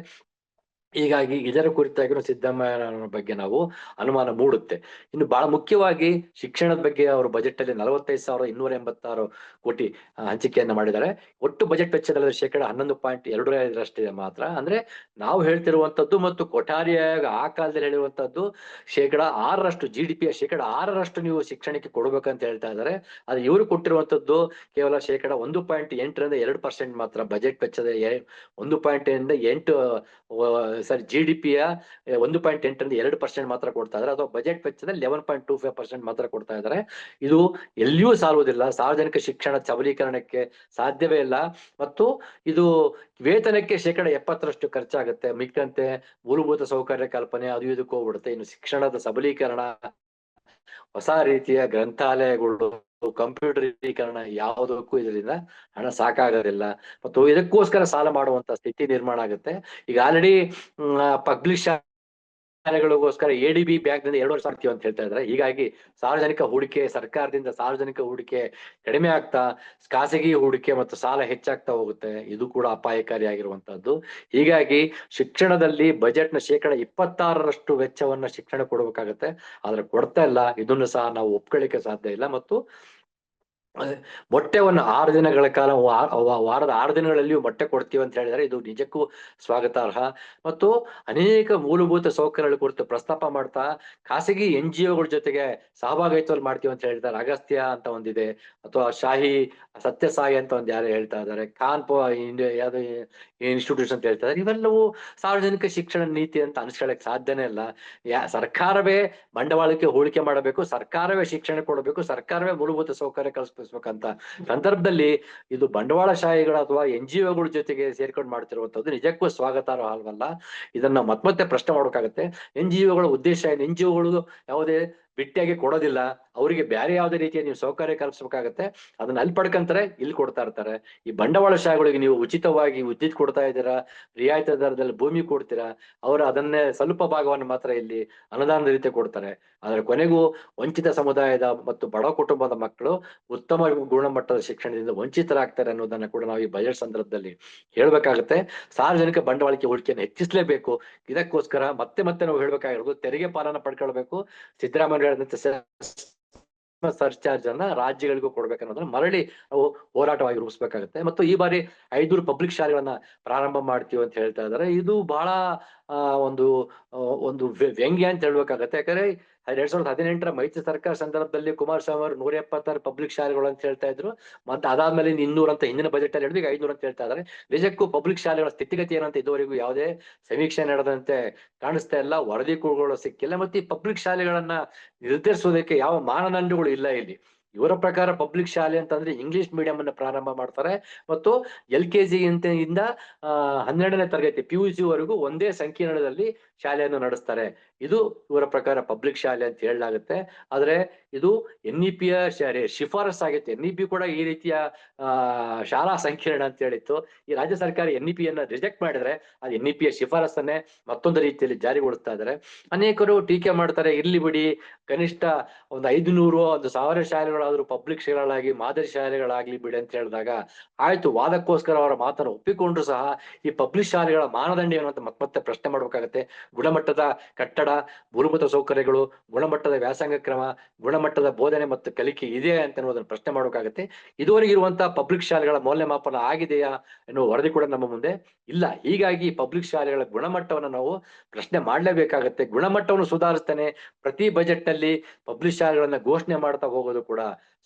Speaker 1: ಹೀಗಾಗಿ ಇದರ ಕುರಿತಾಗಿರೋ ಸಿದ್ದರಾಮಯ್ಯನವರ ಬಗ್ಗೆ ನಾವು ಅನುಮಾನ ಮೂಡುತ್ತೆ. ಇನ್ನು ಬಹಳ ಮುಖ್ಯವಾಗಿ ಶಿಕ್ಷಣದ ಬಗ್ಗೆ ಅವರು ಬಜೆಟ್ ಅಲ್ಲಿ ನಲವತ್ತೈದು ಸಾವಿರದ ಇನ್ನೂರ ಎಂಬತ್ತಾರು ಕೋಟಿ ಹಂಚಿಕೆಯನ್ನ ಮಾಡಿದ್ದಾರೆ. ಒಟ್ಟು ಬಜೆಟ್ ವೆಚ್ಚದಲ್ಲಿ ಶೇಕಡ ಹನ್ನೊಂದು ಪಾಯಿಂಟ್ ಎರಡು ಐದರಷ್ಟಿದೆ ಮಾತ್ರ. ಅಂದ್ರೆ ನಾವು ಹೇಳ್ತಿರುವಂತದ್ದು ಮತ್ತು ಕೊಠಾರಿಯಾಗ ಆ ಕಾಲದಲ್ಲಿ ಹೇಳಿರುವಂತದ್ದು ಶೇಕಡ ಆರರಷ್ಟು ಜಿ ಡಿ ಪಿಯ ಶೇಕಡ ಆರರಷ್ಟು ನೀವು ಶಿಕ್ಷಣಕ್ಕೆ ಕೊಡ್ಬೇಕಂತ ಹೇಳ್ತಾ ಇದ್ದಾರೆ. ಆದ್ರೆ ಇವರು ಕೊಟ್ಟಿರುವಂತದ್ದು ಕೇವಲ ಶೇಕಡ ಒಂದು ಪಾಯಿಂಟ್ ಎಂಟರಿಂದ ಎರಡು ಪರ್ಸೆಂಟ್ ಮಾತ್ರ ಬಜೆಟ್ ವೆಚ್ಚದ ಒಂದು ಪಾಯಿಂಟ್ ಎಂಟು ಸಾರಿ ಜಿ ಡಿ ಪಿಯ ಒಂದು ಪಾಯಿಂಟ್ ಎಂಟರಿಂದ ಎರಡು ಪರ್ಸೆಂಟ್ ಮಾತ್ರ ಕೊಡ್ತಾ ಇದ್ದಾರೆ. ಅಥವಾ ಬಜೆಟ್ ವೆಚ್ಚದ eleven point two five percent ಮಾತ್ರ ಕೊಡ್ತಾ ಇದ್ದಾರೆ. ಇದು ಎಲ್ಲಿಯೂ ಸಾಲುವುದಿಲ್ಲ. ಸಾರ್ವಜನಿಕ ಶಿಕ್ಷಣ ಸಬಲೀಕರಣಕ್ಕೆ ಸಾಧ್ಯವೇ ಇಲ್ಲ. ಮತ್ತು ಇದು ವೇತನಕ್ಕೆ ಶೇಕಡ ಎಪ್ಪತ್ತರಷ್ಟು ಖರ್ಚಾಗುತ್ತೆ. ಮಿಕ್ಕಂತೆ ಮೂಲಭೂತ ಸೌಕರ್ಯ ಕಲ್ಪನೆ ಅದು ಇದಕ್ಕೆ ಹೋಗ್ಬಿಡುತ್ತೆ. ಇನ್ನು ಶಿಕ್ಷಣದ ಸಬಲೀಕರಣ ಹೊಸ ರೀತಿಯ ಗ್ರಂಥಾಲಯಗಳು, ಕಂಪ್ಯೂಟರೀಕರಣ ಯಾವುದಕ್ಕೂ ಇದರಿಂದ ಹಣ ಸಾಕಾಗೋದಿಲ್ಲ. ಮತ್ತು ಇದಕ್ಕೋಸ್ಕರ ಸಾಲ ಮಾಡುವಂತ ಸ್ಥಿತಿ ನಿರ್ಮಾಣ ಆಗುತ್ತೆ. ಈಗ ಆಲ್ರೆಡಿ ಪಬ್ಲಿಕ್ ಶಾಲೆಗಳಿಗೋಸ್ಕರ ಎ ಡಿ ಬಿ ಬ್ಯಾಂಕ್ನಿಂದ ಎರಡು ವರ್ಷ ಆಗ್ತೀವಿ ಅಂತ ಹೇಳ್ತಾ ಇದ್ದಾರೆ. ಹೀಗಾಗಿ ಸಾರ್ವಜನಿಕ ಹೂಡಿಕೆ ಸರ್ಕಾರದಿಂದ ಸಾರ್ವಜನಿಕ ಹೂಡಿಕೆ ಕಡಿಮೆ ಆಗ್ತಾ, ಖಾಸಗಿ ಹೂಡಿಕೆ ಮತ್ತು ಸಾಲ ಹೆಚ್ಚಾಗ್ತಾ ಹೋಗುತ್ತೆ. ಇದು ಕೂಡ ಅಪಾಯಕಾರಿಯಾಗಿರುವಂತಹದ್ದು. ಹೀಗಾಗಿ ಶಿಕ್ಷಣದಲ್ಲಿ ಬಜೆಟ್ನ ಶೇಕಡ ಇಪ್ಪತ್ತಾರರಷ್ಟು ವೆಚ್ಚವನ್ನ ಶಿಕ್ಷಣ ಕೊಡಬೇಕಾಗತ್ತೆ. ಆದ್ರೆ ಕೊಡ್ತಾ ಇಲ್ಲ. ಇದನ್ನು ಸಹ ನಾವು ಒಪ್ಕೊಳ್ಳಿಕ್ಕೆ ಸಾಧ್ಯ ಇಲ್ಲ. ಮತ್ತು ಮೊಟ್ಟೆವನ್ನು ಆರು ದಿನಗಳ ಕಾಲ ವಾರದ ಆರು ದಿನಗಳಲ್ಲಿಯೂ ಮೊಟ್ಟೆ ಕೊಡ್ತೀವಿ ಅಂತ ಹೇಳಿದರೆ ಇದು ನಿಜಕ್ಕೂ ಸ್ವಾಗತಾರ್ಹ. ಮತ್ತು ಅನೇಕ ಮೂಲಭೂತ ಸೌಕರ್ಯಗಳ ಕುರಿತು ಪ್ರಸ್ತಾಪ ಮಾಡ್ತಾ ಖಾಸಗಿ ಎನ್ ಜಿ ಜೊತೆಗೆ ಸಹಭಾಗಿತ್ವದಲ್ಲಿ ಮಾಡ್ತೀವಿ ಅಂತ ಹೇಳ್ತಾರೆ ಅಗಸ್ತ್ಯ ಅಂತ ಒಂದಿದೆ, ಅಥವಾ ಶಾಹಿ ಸತ್ಯಸಾಯಿ ಅಂತ ಒಂದು ಯಾರು ಹೇಳ್ತಾ ಇದ್ದಾರೆ, ಖಾನ್ ಪೋ, ಇಂಡಿಯಾ ಯಾವ್ದು ಇನ್ಸ್ಟಿಟ್ಯೂಷನ್ ಅಂತ ಹೇಳ್ತಾ ಇದ್ದಾರೆ. ಇವೆಲ್ಲವೂ ಸಾರ್ವಜನಿಕ ಶಿಕ್ಷಣ ನೀತಿ ಅಂತ ಅನ್ಸ್ಕೊಳಕ್ ಸಾಧ್ಯನೇ ಇಲ್ಲ. ಯಾ, ಸರ್ಕಾರವೇ ಬಂಡವಾಳಕ್ಕೆ ಹೂಡಿಕೆ ಮಾಡಬೇಕು, ಸರ್ಕಾರವೇ ಶಿಕ್ಷಣ ಕೊಡಬೇಕು, ಸರ್ಕಾರವೇ ಮೂಲಭೂತ ಸೌಕರ್ಯ ಕಲ್ಪಿಸ್ಬೇಕಂತ ಸಂದರ್ಭದಲ್ಲಿ ಇದು ಬಂಡವಾಳಶಾಹಿಗಳ ಅಥವಾ ಎನ್ ಜಿ ಒಗಳ ಜೊತೆಗೆ ಸೇರ್ಕೊಂಡು ಮಾಡ್ತಿರುವಂತದ್ದು ನಿಜಕ್ಕೂ ಸ್ವಾಗತಾರ್ಹ ಅಲ್ವಲ್ಲ ಇದನ್ನ ಮತ್ತೆ ಪ್ರಶ್ನೆ ಮಾಡೋಕ್ಕಾಗತ್ತೆ ಎನ್ ಜಿ ಒಗಳ ಉದ್ದೇಶ ಏನು? ಎನ್ ಜಿ ಒಗಳು ಯಾವುದೇ ಬಿಟ್ಟಿಯಾಗಿ ಕೊಡೋದಿಲ್ಲ. ಅವರಿಗೆ ಬೇರೆ ಯಾವುದೇ ರೀತಿಯ ನೀವು ಸೌಕರ್ಯ ಕಲ್ಪಿಸಬೇಕಾಗತ್ತೆ. ಅದನ್ನ ಅಲ್ಲಿ ಪಡ್ಕೊಂತಾರೆ, ಇಲ್ಲಿ ಕೊಡ್ತಾ ಇರ್ತಾರೆ. ಈ ಬಂಡವಾಳ ಬಂಡವಾಳಶಾಹಿಗಳಿಗೆ ನೀವು ಉಚಿತವಾಗಿ ವಿದ್ಯುತ್ ಕೊಡ್ತಾ ಇದ್ದೀರಾ, ರಿಯಾಯಿತಿ ದರದಲ್ಲಿ ಭೂಮಿ ಕೊಡ್ತೀರಾ, ಅವರು ಅದನ್ನೇ ಸ್ವಲ್ಪ ಭಾಗವನ್ನು ಮಾತ್ರ ಇಲ್ಲಿ ಅನುದಾನದ ರೀತಿ ಕೊಡ್ತಾರೆ. ಆದ್ರೆ ಕೊನೆಗೂ ವಂಚಿತ ಸಮುದಾಯದ ಮತ್ತು ಬಡ ಕುಟುಂಬದ ಮಕ್ಕಳು ಉತ್ತಮ ಗುಣಮಟ್ಟದ ಶಿಕ್ಷಣದಿಂದ ವಂಚಿತರಾಗ್ತಾರೆ ಅನ್ನೋದನ್ನ ಕೂಡ ನಾವು ಈ ಬಜೆಟ್ ಸಂದರ್ಭದಲ್ಲಿ ಹೇಳ್ಬೇಕಾಗತ್ತೆ. ಸಾರ್ವಜನಿಕ ಬಂಡವಾಳಕ್ಕೆ ಹೂಡಿಕೆಯನ್ನು ಹೆಚ್ಚಿಸಲೇಬೇಕು. ಇದಕ್ಕೋಸ್ಕರ ಮತ್ತೆ ಮತ್ತೆ ನಾವು ಹೇಳ್ಬೇಕಾಗಿರೋದು ತೆರಿಗೆ ಪಾಲನ ಪಡ್ಕೊಳ್ಬೇಕು. ಸಿದ್ದರಾಮಯ್ಯ ಹೇಳಿದಂತೆ ಸರ್ಚಾರ್ಜ್ ಅನ್ನ ರಾಜ್ಯಗಳಿಗೂ ಕೊಡ್ಬೇಕನ್ನೋದನ್ನ ಮರಳಿ ನಾವು ಹೋರಾಟವಾಗಿ ರೂಪಿಸ್ಬೇಕಾಗತ್ತೆ. ಮತ್ತು ಈ ಬಾರಿ ಐದೂರು ಪಬ್ಲಿಕ್ ಶಾಲೆಗಳನ್ನ ಪ್ರಾರಂಭ ಮಾಡ್ತೀವಿ ಅಂತ ಹೇಳ್ತಾ ಇದ್ದಾರೆ. ಇದು ಬಹಳ ಒಂದು ಒಂದು ವ್ಯ- ವ್ಯಂಗ್ಯ ಅಂತ ಹೇಳ್ಬೇಕಾಗತ್ತೆ. ಯಾಕಂದ್ರೆ ಎರಡ್ ಸಾವಿರದ ಹದಿನೆಂಟರ ಮೈತ್ರಿ ಸರ್ಕಾರ ಸಂದರ್ಭದಲ್ಲಿ ಕುಮಾರಸ್ವಾಮಿ ಅವರು ನೂರ ಎಪ್ಪತ್ತಾರು ಪಬ್ಲಿಕ್ ಶಾಲೆಗಳು ಅಂತ ಹೇಳ್ತಾ ಇದ್ರು. ಮತ್ತೆ ಅದಾದ್ಮೇಲೆ ಇನ್ನೂರ ಅಂತ ಹಿಂದಿನ ಬಜೆಟ್ ಅಲ್ಲಿ ಐನೂರ ಅಂತ ಹೇಳ್ತಾ ಇದ್ದಾರೆ ನಿಜಕ್ಕೂ ಪಬ್ಲಿಕ್ ಶಾಲೆಗಳ ಸ್ಥಿತಿಗತಿ ಏನಂತ ಇದುವರೆಗೂ ಯಾವುದೇ ಸಮೀಕ್ಷೆ ನಡೆದಂತೆ ಕಾಣಿಸ್ತಾ ಇಲ್ಲ. ವರದಿ ಕೂಗಳು ಸಿಕ್ಕಿಲ್ಲ. ಮತ್ತೆ ಈ ಪಬ್ಲಿಕ್ ಶಾಲೆಗಳನ್ನ ನಿರ್ಧರಿಸೋದಕ್ಕೆ ಯಾವ ಮಾನದಂಡಗಳು ಇಲ್ಲ ಇಲ್ಲಿ. ಇವರ ಪ್ರಕಾರ ಪಬ್ಲಿಕ್ ಶಾಲೆ ಅಂತಂದ್ರೆ ಇಂಗ್ಲಿಷ್ ಮೀಡಿಯಂ ಅನ್ನು ಪ್ರಾರಂಭ ಮಾಡ್ತಾರೆ. ಮತ್ತು ಎಲ್ ಕೆ ಜಿ ಇಂದ ಹನ್ನೆರಡನೇ ತರಗತಿ ಪಿ ಯು ಸಿ ವರೆಗೂ ಒಂದೇ ಸಂಕೀರ್ಣದಲ್ಲಿ ಶಾಲೆಯನ್ನು ನಡೆಸ್ತಾರೆ. ಇದು ಇವರ ಪ್ರಕಾರ ಪಬ್ಲಿಕ್ ಶಾಲೆ ಅಂತ ಹೇಳಲಾಗುತ್ತೆ. ಆದ್ರೆ ಇದು ಎನ್ ಇ ಪಿಯ ಶಿಫಾರಸ್ ಆಗಿತ್ತು. ಎನ್ ಇ ಪಿ ಕೂಡ ಈ ರೀತಿಯ ಶಾಲಾ ಸಂಕೀರ್ಣ ಅಂತ ಹೇಳಿತ್ತು. ಈ ರಾಜ್ಯ ಸರ್ಕಾರ ಎನ್ ಇ ರಿಜೆಕ್ಟ್ ಮಾಡಿದ್ರೆ ಅದು ಎನ್ ಇ ಪಿಯ ಶಿಫಾರಸನ್ನೇ ಮತ್ತೊಂದು ರೀತಿಯಲ್ಲಿ ಜಾರಿಗೊಳಿಸ್ತಾ ಇದ್ದಾರೆ ಅನೇಕರು ಟೀಕೆ ಮಾಡ್ತಾರೆ, ಇರ್ಲಿ ಬಿಡಿ, ಕನಿಷ್ಠ ಒಂದು ಐದು ನೂರು ಒಂದು ಸಾವಿರ ಶಾಲೆಗಳಾದ್ರೂ ಪಬ್ಲಿಕ್ ಶಾಲೆಗಳಾಗಿ, ಮಾದರಿ ಶಾಲೆಗಳಾಗ್ಲಿ ಬಿಡಿ ಅಂತ ಹೇಳಿದಾಗ ಆಯ್ತು, ವಾದಕ್ಕೋಸ್ಕರ ಅವರ ಮಾತನ್ನು ಒಪ್ಪಿಕೊಂಡ್ರು ಸಹ ಈ ಪಬ್ಲಿಕ್ ಶಾಲೆಗಳ ಮಾನದಂಡ ಏನು ಅಂತ ಮತ್ ಮತ್ತೆ ಪ್ರಶ್ನೆ ಮಾಡ್ಬೇಕಾಗತ್ತೆ. ಗುಣಮಟ್ಟದ ಕಟ್ಟಡ ಮೂಲಭೂತ ಸೌಕರ್ಯಗಳು, ಗುಣಮಟ್ಟದ ವ್ಯಾಸಂಗ ಕ್ರಮ, ಗುಣಮಟ್ಟದ ಬೋಧನೆ ಮತ್ತು ಕಲಿಕೆ ಇದೆ ಅಂತ ಅನ್ನೋದನ್ನ ಪ್ರಶ್ನೆ ಮಾಡೋಕ್ಕಾಗುತ್ತೆ ಇದುವರೆಗೆ ಇರುವಂತಹ ಪಬ್ಲಿಕ್ ಶಾಲೆಗಳ ಮೌಲ್ಯಮಾಪನ ಆಗಿದೆಯಾ ಎನ್ನುವ ವರದಿ ಕೂಡ ನಮ್ಮ ಮುಂದೆ ಇಲ್ಲ. ಹೀಗಾಗಿ ಪಬ್ಲಿಕ್ ಶಾಲೆಗಳ ಗುಣಮಟ್ಟವನ್ನು ನಾವು ಪ್ರಶ್ನೆ ಮಾಡಲೇಬೇಕಾಗತ್ತೆ. ಗುಣಮಟ್ಟವನ್ನು ಸುಧಾರಿಸ್ತಾನೆ. ಪ್ರತಿ ಬಜೆಟ್ನಲ್ಲಿ ಪಬ್ಲಿಕ್ ಶಾಲೆಗಳನ್ನ ಘೋಷಣೆ ಮಾಡ್ತಾ ಹೋಗೋದು ಕೂಡ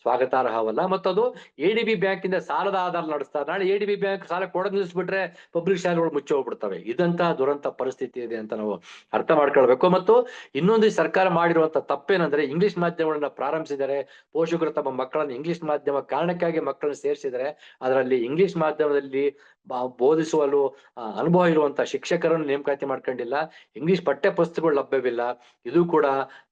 Speaker 1: ಸ್ವಾಗತಾರ್ಹವಲ್ಲ ಮತ್ತು ಅದು ಎ ಡಿ ಬಿ ಬ್ಯಾಂಕ್ ಇಂದ ಸಾಲದ ಆಧಾರ ನಡೆಸ್ತಾರೆ. ನಾಳೆ ಎ ಡಿ ಬಿ ಬ್ಯಾಂಕ್ ಸಾಲ ಕೊಡೋದ್ ನಿಲ್ಲಿಸ್ಬಿಟ್ರೆ ಪಬ್ಲಿಕ್ ಶಾಲೆಗಳು ಮುಚ್ಚಿ ಹೋಗ್ಬಿಡ್ತವೆ. ಇದಂತಹ ದುರಂತ ಪರಿಸ್ಥಿತಿ ಇದೆ ಅಂತ ನಾವು ಅರ್ಥ ಮಾಡ್ಕೊಳ್ಬೇಕು. ಮತ್ತು ಇನ್ನೊಂದು ಸರ್ಕಾರ ಮಾಡಿರುವಂತ ತಪ್ಪೇನಂದ್ರೆ ಇಂಗ್ಲಿಷ್ ಮಾಧ್ಯಮಗಳನ್ನ ಪ್ರಾರಂಭಿಸಿದರೆ ಪೋಷಕರು ತಮ್ಮ ಮಕ್ಕಳನ್ನು ಇಂಗ್ಲಿಷ್ ಮಾಧ್ಯಮ ಕಾರಣಕ್ಕಾಗಿ ಮಕ್ಕಳನ್ನು ಸೇರಿಸಿದರೆ ಅದರಲ್ಲಿ ಇಂಗ್ಲಿಷ್ ಮಾಧ್ಯಮದಲ್ಲಿ ಬೋಧಿಸುವಲು ಅನುಭವ ಇರುವಂತ ಶಿಕ್ಷಕರನ್ನು ನೇಮಕಾತಿ ಮಾಡ್ಕೊಂಡಿಲ್ಲ. ಇಂಗ್ಲಿಷ್ ಪಠ್ಯ ಪುಸ್ತಕಗಳು ಲಭ್ಯವಿಲ್ಲ. ಇದು ಕೂಡ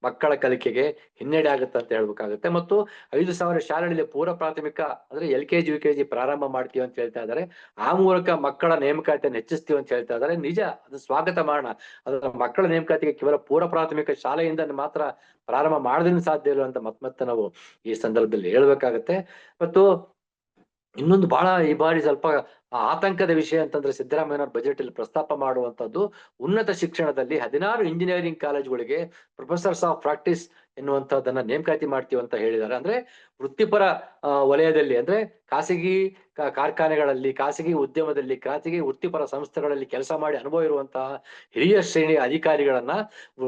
Speaker 1: ಮಕ್ಕಳ ಕಲಿಕೆಗೆ ಹಿನ್ನಡೆ ಆಗುತ್ತೆ ಅಂತ ಹೇಳ್ಬೇಕಾಗುತ್ತೆ. ಮತ್ತು ಐದು ಸಾವಿರ ಶಾಲೆಗಳಲ್ಲಿ ಪೂರ್ವ ಪ್ರಾಥಮಿಕ ಅಂದ್ರೆ L K G, U K G ಪ್ರಾರಂಭ ಮಾಡ್ತೀವಿ ಅಂತ ಹೇಳ್ತಾ ಇದ್ದಾರೆ. ಆ ಮೂಲಕ ಮಕ್ಕಳ ನೇಮಕಾತಿಯನ್ನು ಹೆಚ್ಚಿಸ್ತೀವಿ ಅಂತ ಹೇಳ್ತಾ ಇದ್ದಾರೆ. ನಿಜ, ಅದು ಸ್ವಾಗತ ಮಾಡೋಣ ಅದರ ಮಕ್ಕಳ ನೇಮಕಾತಿಗೆ ಕೇವಲ ಪೂರ್ವ ಪ್ರಾಥಮಿಕ ಶಾಲೆಯಿಂದ ಮಾತ್ರ ಪ್ರಾರಂಭ ಮಾಡೋದನ್ನು ಸಾಧ್ಯ ಇಲ್ಲ ಅಂತ ಮತ್ ಮತ್ತೆ ನಾವು ಈ ಸಂದರ್ಭದಲ್ಲಿ ಹೇಳ್ಬೇಕಾಗತ್ತೆ. ಮತ್ತು ಇನ್ನೊಂದು ಬಹಳ ಈ ಬಾರಿ ಸ್ವಲ್ಪ ಆತಂಕದ ವಿಷಯ ಅಂತಂದ್ರೆ ಸಿದ್ದರಾಮಯ್ಯನವ್ರ ಬಜೆಟ್ ಅಲ್ಲಿ ಪ್ರಸ್ತಾಪ ಮಾಡುವಂತದ್ದು ಉನ್ನತ ಶಿಕ್ಷಣದಲ್ಲಿ ಹದಿನಾರು ಇಂಜಿನಿಯರಿಂಗ್ ಕಾಲೇಜುಗಳಿಗೆ ಪ್ರೊಫೆಸರ್ಸ್ ಆಫ್ ಪ್ರಾಕ್ಟೀಸ್ ಎನ್ನುವಂತಹದನ್ನ ನೇಮಕಾತಿ ಮಾಡ್ತೀವಿ ಅಂತ ಹೇಳಿದ್ದಾರೆ. ಅಂದ್ರೆ ವೃತ್ತಿಪರ ವಲಯದಲ್ಲಿ ಅಂದ್ರೆ ಖಾಸಗಿ ಕಾರ್ಖಾನೆಗಳಲ್ಲಿ, ಖಾಸಗಿ ಉದ್ಯಮದಲ್ಲಿ, ಖಾಸಗಿ ವೃತ್ತಿಪರ ಸಂಸ್ಥೆಗಳಲ್ಲಿ ಕೆಲಸ ಮಾಡಿ ಅನುಭವ ಇರುವಂತಹ ಹಿರಿಯ ಶ್ರೇಣಿ ಅಧಿಕಾರಿಗಳನ್ನ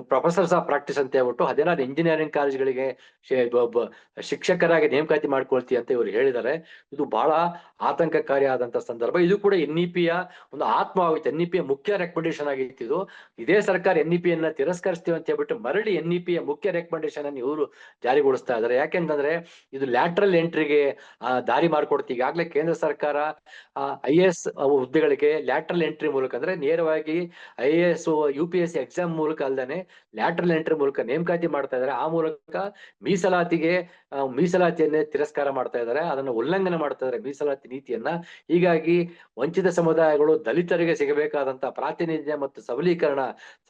Speaker 1: ಪ್ರೊಫೆಸರ್ಸ್ ಆಫ್ ಪ್ರಾಕ್ಟೀಸ್ ಅಂತ ಹೇಳ್ಬಿಟ್ಟು ಹದಿನಾರು ಇಂಜಿನಿಯರಿಂಗ್ ಕಾಲೇಜುಗಳಿಗೆ ಶಿಕ್ಷಕರಾಗಿ ನೇಮಕಾತಿ ಮಾಡ್ಕೊಳ್ತೀವಿ ಅಂತ ಇವರು ಹೇಳಿದ್ದಾರೆ. ಇದು ಬಹಳ ಆತಂಕಕಾರಿಯಾದಂತ ಸಂದರ್ಭ. ಇದು ಕೂಡ ಎನ್ ಇ ಪಿಯ ಒಂದು ಆತ್ಮವಾಗಿತ್ತು. ಎನ್ ಇ ಪಿಯ ಮುಖ್ಯ ರೆಕಮೆಂಡೇಶನ್ ಆಗಿತ್ತು ಇದು. ಇದೇ ಸರ್ಕಾರ ಎನ್ ಇ ಪಿ ಅನ್ನ ತಿರಸ್ಕರಿಸ್ತೀವಿ ಅಂತ ಹೇಳ್ಬಿಟ್ಟು ಮರಳಿ ಎನ್ ಇ ಪಿಯ ಮುಖ್ಯ ರೆಕಮೆಂಡೇಶನ್ ಅನ್ನು ಇವರು ಜಾರಿಗೊಳಿಸ್ತಾ ಇದ್ದಾರೆ. ಯಾಕೆಂತಂದ್ರೆ ಇದು ಲ್ಯಾಟ್ರಲ್ ಎಂಟ್ರಿಗೆ ದಾರಿ ಮಾಡಿಕೊಡ್ತೀವಿ ಈಗಾಗಲೇ ಕೇಂದ್ರ ಸರ್ಕಾರ ಐ ಎ ಎಸ್ ಹುದ್ದೆಗಳಿಗೆ ಲ್ಯಾಟ್ರಲ್ ಎಂಟ್ರಿ ಮೂಲಕ ಅಂದ್ರೆ ನೇರವಾಗಿ I A S U P S exam ಮೂಲಕ ಅಲ್ಲದೆ ಲ್ಯಾಟ್ರಲ್ ಎಂಟ್ರಿ ಮೂಲಕ ನೇಮಕಾತಿ ಮಾಡ್ತಾ ಇದ್ದಾರೆ. ಆ ಮೂಲಕ ಮೀಸಲಾತಿಗೆ ಮೀಸಲಾತಿಯನ್ನೇ ತಿರಸ್ಕಾರ ಮಾಡ್ತಾ ಇದ್ದಾರೆ. ಅದನ್ನು ಉಲ್ಲಂಘನೆ ಮಾಡ್ತಾ ಇದ್ದಾರೆ ಮೀಸಲಾತಿ ನೀತಿಯನ್ನ. ಹೀಗಾಗಿ ವಂಚಿತ ಸಮುದಾಯಗಳು ದಲಿತರಿಗೆ ಸಿಗಬೇಕಾದಂತಹ ಪ್ರಾತಿನಿಧ್ಯ ಮತ್ತು ಸಬಲೀಕರಣ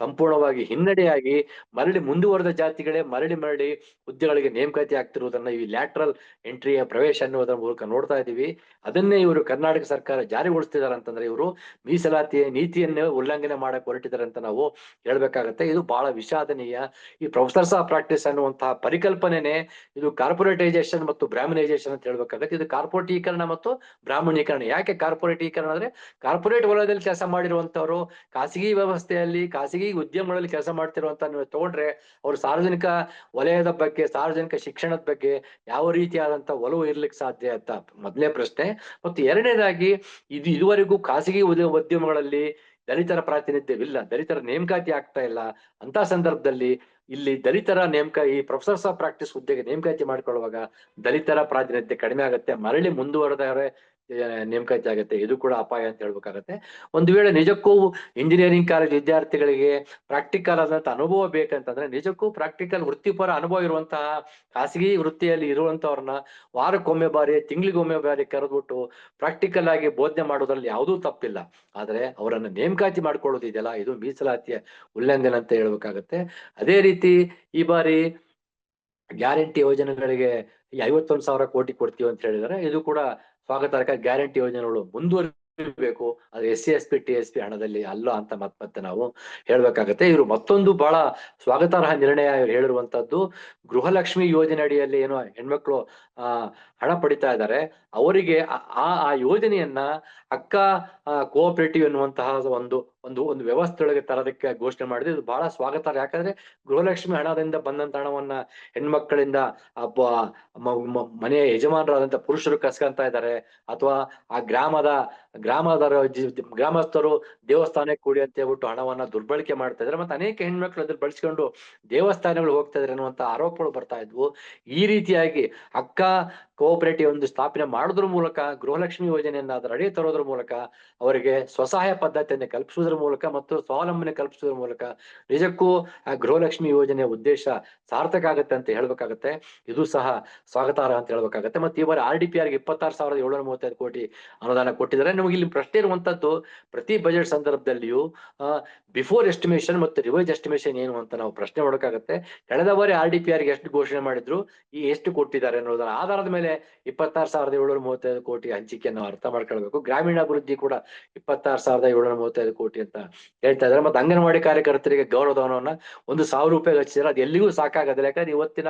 Speaker 1: ಸಂಪೂರ್ಣವಾಗಿ ಹಿನ್ನಡೆಯಾಗಿ ಮರಳಿ ಮುಂದುವರೆದ ಜಾತಿಗಳೇ ಮರಳಿ ಮರಳಿ ಹುದ್ದೆಗಳಿಗೆ ನೇಮಕಾತಿ ಆಗ್ತಿರುವುದನ್ನ ಈ ಲ್ಯಾಟ್ರಲ್ ಎಂಟ್ರಿಯ ಪ್ರವೇಶ ಅನ್ನುವುದರ ಮೂಲಕ ನೋಡ್ತಾ ಇದ್ದೀವಿ. ಅದನ್ನೇ ಇವರು ಕರ್ನಾಟಕ ಸರ್ಕಾರ ಜಾರಿಗೊಳಿಸ್ತಿದ್ದಾರೆ ಅಂತಂದ್ರೆ ಇವರು ಮೀಸಲಾತಿಯ ನೀತಿಯನ್ನೇ ಉಲ್ಲಂಘನೆ ಮಾಡಕ್ ಹೊರಟಿದ್ದಾರೆ ಅಂತ ನಾವು ಹೇಳ್ಬೇಕಾಗತ್ತೆ. ಇದು ಬಹಳ ವಿಷಾದನೀಯ. ಈ ಪ್ರೊಫೆಸರ್ಸ್ ಆಫ್ ಪ್ರಾಕ್ಟೀಸ್ ಅನ್ನುವಂತಹ ಪರಿಕಲ್ಪನೆನೇ ಇದು ಕಾರ್ಪೊರೇಟೈಸೇಷನ್ ಮತ್ತು ಬ್ರಾಹ್ಮಣೈಸೇಷನ್ ಅಂತ ಹೇಳ್ಬೇಕಾಗತ್ತೆ. ಇದು ಕಾರ್ಪೊರೇಟೀಕರಣ ಮತ್ತು ಬ್ರಾಹ್ಮಣೀಕರಣ. ಯಾಕೆ ಕಾರ್ಪೊರೇಟೀಕರಣ ಅಂದ್ರೆ ಕಾರ್ಪೊರೇಟ್ ವಲಯದಲ್ಲಿ ಕೆಲಸ ಮಾಡಿರುವಂತವರು ಖಾಸಗಿ ವ್ಯವಸ್ಥೆಯಲ್ಲಿ, ಖಾಸಗಿ ಉದ್ಯಮಗಳಲ್ಲಿ ಕೆಲಸ ಮಾಡ್ತಿರುವಂತ ನೀವು ತಗೊಂಡ್ರೆ ಅವರು ಸಾರ್ವಜನಿಕ ವಲಯದ ಬಗ್ಗೆ, ಸಾರ್ವಜನಿಕ ಶಿಕ್ಷಣದ ಬಗ್ಗೆ ಯಾವ ರೀತಿಯಾದಂತ ಒಲವು ಇರ್ಲಿಕ್ಕೆ ಸಾಧ್ಯ ಅಂತ ಮೊದಲನೇ ಪ್ರಶ್ನೆ. ಮತ್ತು ಎರಡನೇದಾಗಿ ಇದು ಇದುವರೆಗೂ ಖಾಸಗಿ ಉದ್ಯ- ಉದ್ಯಮಗಳಲ್ಲಿ ದಲಿತರ ಪ್ರಾತಿನಿಧ್ಯವಿಲ್ಲ. ದಲಿತರ ನೇಮಕಾತಿ ಆಗ್ತಾ ಇಲ್ಲ. ಅಂತ ಸಂದರ್ಭದಲ್ಲಿ ಇಲ್ಲಿ ದಲಿತರ ನೇಮಕ ಈ ಪ್ರೊಫೆಸರ್ಸ್ ಆಫ್ ಪ್ರಾಕ್ಟೀಸ್ ಹುದ್ದೆಗೆ ನೇಮಕಾತಿ ಮಾಡ್ಕೊಳ್ಳುವಾಗ ದಲಿತರ ಪ್ರಾತಿನಿಧ್ಯ ಕಡಿಮೆ ಆಗುತ್ತೆ. ಮರಳಿ ಮುಂದುವರೆದವರೇ ಆ, ನೇಮಕಾತಿ ಆಗುತ್ತೆ ಇದು ಕೂಡ ಅಪಾಯ ಅಂತ ಹೇಳ್ಬೇಕಾಗತ್ತೆ. ಒಂದು ವೇಳೆ ನಿಜಕ್ಕೂ ಇಂಜಿನಿಯರಿಂಗ್ ಕಾಲೇಜ್ ವಿದ್ಯಾರ್ಥಿಗಳಿಗೆ ಪ್ರಾಕ್ಟಿಕಲ್ ಆದಂತ ಅನುಭವ ಬೇಕಂತಂದ್ರೆ, ನಿಜಕ್ಕೂ ಪ್ರಾಕ್ಟಿಕಲ್ ವೃತ್ತಿಪರ ಅನುಭವ ಇರುವಂತಹ ಖಾಸಗಿ ವೃತ್ತಿಯಲ್ಲಿ ಇರುವಂತವ್ರನ್ನ ವಾರಕ್ಕೊಮ್ಮೆ ಬಾರಿ, ತಿಂಗಳಿಗೊಮ್ಮೆ ಬಾರಿ ಕರೆದ್ಬಿಟ್ಟು ಪ್ರಾಕ್ಟಿಕಲ್ ಆಗಿ ಬೋಧನೆ ಮಾಡೋದ್ರಲ್ಲಿ ಯಾವುದೂ ತಪ್ಪಿಲ್ಲ. ಆದ್ರೆ ಅವರನ್ನ ನೇಮಕಾತಿ ಮಾಡ್ಕೊಳ್ಳೋದಿದೆಯಲ್ಲ ಇದು ಮೀಸಲಾತಿಯ ಉಲ್ಲಂಘನೆ ಅಂತ ಹೇಳ್ಬೇಕಾಗತ್ತೆ. ಅದೇ ರೀತಿ ಈ ಬಾರಿ ಗ್ಯಾರಂಟಿ ಯೋಜನೆಗಳಿಗೆ ಐವತ್ತೊಂದು ಸಾವಿರ ಕೋಟಿ ಕೊಡ್ತೀವಿ ಅಂತ ಹೇಳಿದ್ರೆ ಇದು ಕೂಡ ಸ್ವಾಗತಾರ್ಹ ಗ್ಯಾರಂಟಿ ಯೋಜನೆಗಳು ಮುಂದುವರಿಬೇಕು. ಅದು S C, S P, T, S P ಹಣದಲ್ಲಿ ಅಲ್ಲ ಅಂತ ಮತ್ ಮತ್ತೆ ನಾವು ಹೇಳ್ಬೇಕಾಗತ್ತೆ. ಇವರು ಮತ್ತೊಂದು ಬಹಳ ಸ್ವಾಗತಾರ್ಹ ನಿರ್ಣಯ ಇವ್ರು ಹೇಳಿರುವಂತದ್ದು ಗೃಹಲಕ್ಷ್ಮಿ ಯೋಜನೆ ಅಡಿಯಲ್ಲಿ ಏನು ಹೆಣ್ಮಕ್ಳು, ಆ, ಹಣ ಪಡಿತಾ ಇದ್ದಾರೆ. ಅವರಿಗೆ ಆ- ಆ ಆ ಯೋಜನೆಯನ್ನ ಅಕ್ಕ ಕೋಆಪರೇಟಿವ್ ಎನ್ನುವಂತಹ ಒಂದು ಒಂದು ಒಂದು ವ್ಯವಸ್ಥೆಯೊಳಗೆ ತರೋದಕ್ಕೆ ಘೋಷಣೆ ಮಾಡಿದೆ ಇದು ಬಹಳ ಸ್ವಾಗತ ಯಾಕಂದ್ರೆ ಗೃಹಲಕ್ಷ್ಮಿ ಹಣದಿಂದ ಬಂದಂತ ಹಣವನ್ನ ಹೆಣ್ಮಕ್ಕಳಿಂದ ಮನೆಯ ಯಜಮಾನರಾದಂತ ಪುರುಷರು ಕಸ್ಕಂತ ಇದ್ದಾರೆ. ಅಥವಾ ಆ ಗ್ರಾಮದ ಗ್ರಾಮದ ಗ್ರಾಮಸ್ಥರು ದೇವಸ್ಥಾನಕ್ಕೆ ಕೂಡಿ ಅಂತ ಹೇಳ್ಬಿಟ್ಟು ಹಣವನ್ನ ದುರ್ಬಳಕೆ ಮಾಡ್ತಾ ಇದ್ದಾರೆ. ಮತ್ತೆ ಅನೇಕ ಹೆಣ್ಮಕ್ಳು ಅದ್ರ ಬಳಸ್ಕೊಂಡು ದೇವಸ್ಥಾನಗಳು ಹೋಗ್ತಾ ಇದ್ದಾರೆ ಅನ್ನುವಂತ ಆರೋಪಗಳು ಬರ್ತಾ ಇದ್ವು. ಈ ರೀತಿಯಾಗಿ ಅಕ್ಕ ಕೋಆಪರೇಟಿವ್ ಒಂದು ಸ್ಥಾಪನೆ ಮಾಡೋದ್ರ ಮೂಲಕ, ಗೃಹಲಕ್ಷ್ಮಿ ಯೋಜನೆಯನ್ನ ಅದರ ಅಡಿ ತರೋದ್ರ ಮೂಲಕ, ಅವರಿಗೆ ಸ್ವಸಹಾಯ ಪದ್ಧತಿಯನ್ನು ಕಲ್ಪಿಸುವುದರ ಮೂಲಕ ಮತ್ತು ಸ್ವಾವಲಂಬನೆ ಕಲ್ಪಿಸುವುದರ ಮೂಲಕ ನಿಜಕ್ಕೂ ಆ ಗೃಹಲಕ್ಷ್ಮಿ ಯೋಜನೆಯ ಉದ್ದೇಶ ಸಾರ್ಥಕ ಆಗುತ್ತೆ ಅಂತ ಹೇಳ್ಬೇಕಾಗತ್ತೆ. ಇದು ಸಹ ಸ್ವಾಗತಾರ್ಹ ಅಂತ ಹೇಳ್ಬೇಕಾಗತ್ತೆ. ಮತ್ತೆ ಈ ಬಾರಿ ಆರ್ ಡಿ ಪಿ ಆರ್ಗೆ ಇಪ್ಪತ್ತಾರು ಸಾವಿರದ ಏಳ್ನೂರ ಮೂವತ್ತೈದು ಕೋಟಿ ಅನುದಾನ ಕೊಟ್ಟಿದ್ದಾರೆ. ನಮಗೆ ಇಲ್ಲಿ ಪ್ರಶ್ನೆ ಇರುವಂತದ್ದು, ಪ್ರತಿ ಬಜೆಟ್ ಸಂದರ್ಭದಲ್ಲಿಯೂ ಬಿಫೋರ್ ಎಸ್ಟಿಮೇಷನ್ ಮತ್ತು ರಿವೈಸ್ ಎಸ್ಟಿಮೇಷನ್ ಏನು ಅಂತ ನಾವು ಪ್ರಶ್ನೆ ಮಾಡೋಕ್ಕಾಗತ್ತೆ ಕಳೆದ ಬಾರಿ ಆರ್ ಡಿ ಪಿ ಆರ್ಗೆ ಎಷ್ಟು ಘೋಷಣೆ ಮಾಡಿದ್ರು, ಈ ಎಷ್ಟು ಕೊಟ್ಟಿದ್ದಾರೆ ಅನ್ನೋದರ ಆಧಾರದ ಮೇಲೆ ಇಪ್ಪತ್ತಾರು ಸಾವಿರದ ಏಳ್ನೂರ ಮೂವತ್ತೈದು ಕೋಟಿ ಹಂಚಿಕೆಯನ್ನು ಅರ್ಥ ಮಾಡ್ಕೊಳ್ಬೇಕು. ಗ್ರಾಮೀಣಾಭಿವೃದ್ಧಿ ಕೂಡ ಇಪ್ಪತ್ತಾರು ಸಾವಿರದ ಏಳ್ನೂರ ಮೂವತ್ತೈದು ಕೋಟಿ ಅಂತ ಹೇಳ್ತಾ ಇದ್ದಾರೆ. ಮತ್ತೆ ಅಂಗನವಾಡಿ ಕಾರ್ಯಕರ್ತರಿಗೆ ಗೌರವಧನವನ್ನ ಒಂದು ಸಾವಿರ ರೂಪಾಯಿ ಹಚ್ಚಿದ್ರೆ ಅದು ಎಲ್ಲಿಗೂ ಸಾಕಾಗೋದಿಲ್ಲ. ಯಾಕಂದ್ರೆ ಇವತ್ತಿನ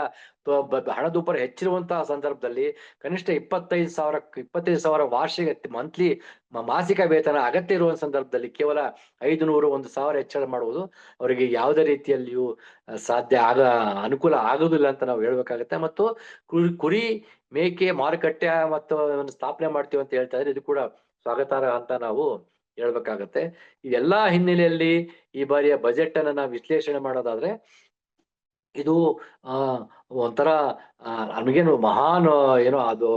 Speaker 1: ಹಣದುಬ್ಬರ ಹೆಚ್ಚಿರುವಂತಹ ಸಂದರ್ಭದಲ್ಲಿ ಕನಿಷ್ಠ ಇಪ್ಪತ್ತೈದು ಸಾವಿರ ಇಪ್ಪತ್ತೈದು ಸಾವಿರ ವಾರ್ಷಿಕ ಮಂತ್ಲಿ ಮಾಸಿಕ ವೇತನ ಅಗತ್ಯ ಇರುವ ಸಂದರ್ಭದಲ್ಲಿ ಕೇವಲ ಐದು ನೂರು ಒಂದು ಸಾವಿರ ಹೆಚ್ಚಳ ಮಾಡುವುದು ಅವರಿಗೆ ಯಾವುದೇ ರೀತಿಯಲ್ಲಿಯೂ ಸಾಧ್ಯ ಆಗ, ಅನುಕೂಲ ಆಗೋದಿಲ್ಲ ಅಂತ ನಾವು ಹೇಳ್ಬೇಕಾಗತ್ತೆ. ಮತ್ತು ಕುರಿ ಮೇಕೆ ಮಾರುಕಟ್ಟೆ ಮತ್ತು ಸ್ಥಾಪನೆ ಮಾಡ್ತೀವಿ ಅಂತ ಹೇಳ್ತಾ ಇದ್ರೆ ಇದು ಕೂಡ ಸ್ವಾಗತಾರ್ಹ ಅಂತ ನಾವು ಹೇಳ್ಬೇಕಾಗತ್ತೆ. ಇದೆಲ್ಲಾ ಹಿನ್ನೆಲೆಯಲ್ಲಿ ಈ ಬಾರಿಯ ಬಜೆಟ್ ಅನ್ನ ನಾವು ವಿಶ್ಲೇಷಣೆ ಮಾಡೋದಾದ್ರೆ, ಇದು ಒಂಥರ ನನಗೇನು ಮಹಾನ್, ಏನೋ ಅದು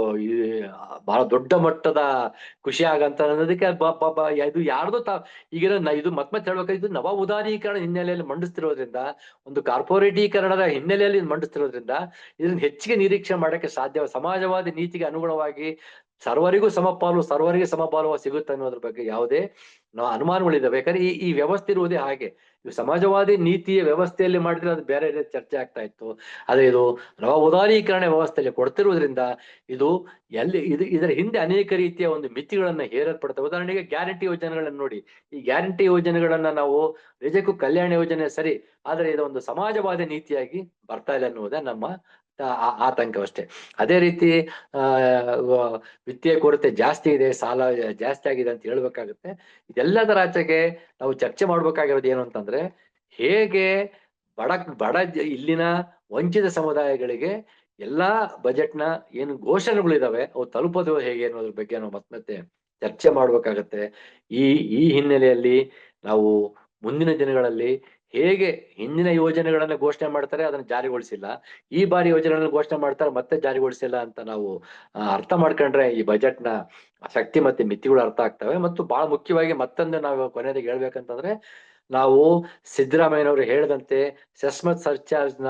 Speaker 1: ಬಹಳ ದೊಡ್ಡ ಮಟ್ಟದ ಖುಷಿ ಆಗಂತ ಅನ್ನೋದಕ್ಕೆ ಇದು ಯಾರ್ದು ತಾ ಈಗಿನ ಇದು ಮತ್ ಮತ್ತೆ ಹೇಳ್ಬೇಕಾದ್ರೆ ಇದು ನವ ಉದಾರೀಕರಣ ಹಿನ್ನೆಲೆಯಲ್ಲಿ ಮಂಡಿಸ್ತಿರೋದ್ರಿಂದ, ಒಂದು ಕಾರ್ಪೊರೇಟೀಕರಣದ ಹಿನ್ನೆಲೆಯಲ್ಲಿ ಮಂಡಿಸ್ತಿರೋದ್ರಿಂದ, ಇದನ್ನ ಹೆಚ್ಚಿಗೆ ನಿರೀಕ್ಷೆ ಮಾಡಕ್ಕೆ ಸಾಧ್ಯ, ಸಮಾಜವಾದಿ ನೀತಿಗೆ ಅನುಗುಣವಾಗಿ ಸರ್ವರಿಗೂ ಸಮಪಾಲು, ಸರ್ವರಿಗೆ ಸಮಪಾಲು ಸಿಗುತ್ತೆ ಅನ್ನೋದ್ರ ಬಗ್ಗೆ ಯಾವುದೇ ನಾವು ಅನುಮಾನಗಳಿದ್ದಾವೆ ಯಾಕಂದ್ರೆ ಈ ಈ ವ್ಯವಸ್ಥೆ ಇರುವುದೇ ಹಾಗೆ. ಸಮಾಜವಾದಿ ನೀತಿಯ ವ್ಯವಸ್ಥೆಯಲ್ಲಿ ಮಾಡಿದ್ರೆ ಅದು ಬೇರೆ ರೀತಿ ಚರ್ಚೆ ಆಗ್ತಾ ಇತ್ತು. ಆದ್ರೆ ಇದು ನವ ಉದಾರೀಕರಣ ವ್ಯವಸ್ಥೆಯಲ್ಲಿ ಕೊಡ್ತಿರುವುದರಿಂದ ಇದು ಎಲ್ಲಿ ಇದು ಇದರ ಹಿಂದೆ ಅನೇಕ ರೀತಿಯ ಒಂದು ಮಿತಿಗಳನ್ನ ಹೇರಲ್ಪಡ್ತವೆ ಉದಾಹರಣೆಗೆ ಗ್ಯಾರಂಟಿ ಯೋಜನೆಗಳನ್ನ ನೋಡಿ. ಈ ಗ್ಯಾರಂಟಿ ಯೋಜನೆಗಳನ್ನ ನಾವು ನಿಜಕ್ಕೂ ಕಲ್ಯಾಣ ಯೋಜನೆ ಸರಿ, ಆದ್ರೆ ಇದು ಒಂದು ಸಮಾಜವಾದಿ ನೀತಿಯಾಗಿ ಬರ್ತಾ ಇಲ್ಲ ಅನ್ನುವುದೇ ನಮ್ಮ ಆತಂಕವಷ್ಟೇ ಅದೇ ರೀತಿ ವಿತ್ತೀಯ ಕೊರತೆ ಜಾಸ್ತಿ ಇದೆ, ಸಾಲ ಜಾಸ್ತಿ ಆಗಿದೆ ಅಂತ ಹೇಳ್ಬೇಕಾಗುತ್ತೆ. ಇದೆಲ್ಲದರ ಆಚೆಗೆ ನಾವು ಚರ್ಚೆ ಮಾಡ್ಬೇಕಾಗಿರೋದು ಏನು ಅಂತಂದ್ರೆ, ಹೇಗೆ ಬಡ ಬಡ ಇಲ್ಲಿನ ವಂಚಿತ ಸಮುದಾಯಗಳಿಗೆ ಎಲ್ಲಾ ಬಜೆಟ್ನ ಏನು ಘೋಷಣೆಗಳಿದಾವೆ, ಅವು ತಲುಪೋದು ಹೇಗೆ ಅನ್ನೋದ್ರ ಬಗ್ಗೆ ನಾವು ಮತ್ತೆ ಮತ್ತೆ ಚರ್ಚೆ ಮಾಡ್ಬೇಕಾಗತ್ತೆ. ಈ ಈ ಹಿನ್ನೆಲೆಯಲ್ಲಿ ನಾವು ಮುಂದಿನ ದಿನಗಳಲ್ಲಿ ಹೇಗೆ ಹಿಂದಿನ ಯೋಜನೆಗಳನ್ನ ಘೋಷಣೆ ಮಾಡ್ತಾರೆ, ಅದನ್ನ ಜಾರಿಗೊಳಿಸಿಲ್ಲ. ಈ ಬಾರಿ ಯೋಜನೆಗಳನ್ನ ಘೋಷಣೆ ಮಾಡ್ತಾರೆ, ಮತ್ತೆ ಜಾರಿಗೊಳಿಸಿಲ್ಲ ಅಂತ ನಾವು ಅರ್ಥ ಮಾಡ್ಕೊಂಡ್ರೆ ಈ ಬಜೆಟ್ನ ಶಕ್ತಿ ಮತ್ತೆ ಮಿತಿಗಳು ಅರ್ಥ ಆಗ್ತವೆ. ಮತ್ತು ಬಹಳ ಮುಖ್ಯವಾಗಿ ಮತ್ತೊಂದು ನಾವು ಕೊನೆಯದಾಗಿ ಹೇಳ್ಬೇಕಂತಂದ್ರೆ, ನಾವು ಸಿದ್ದರಾಮಯ್ಯನವರು ಹೇಳಿದಂತೆ ಸೆಸ್ಮತ್ ಸರ್ಚಾರ್ಜ್ನ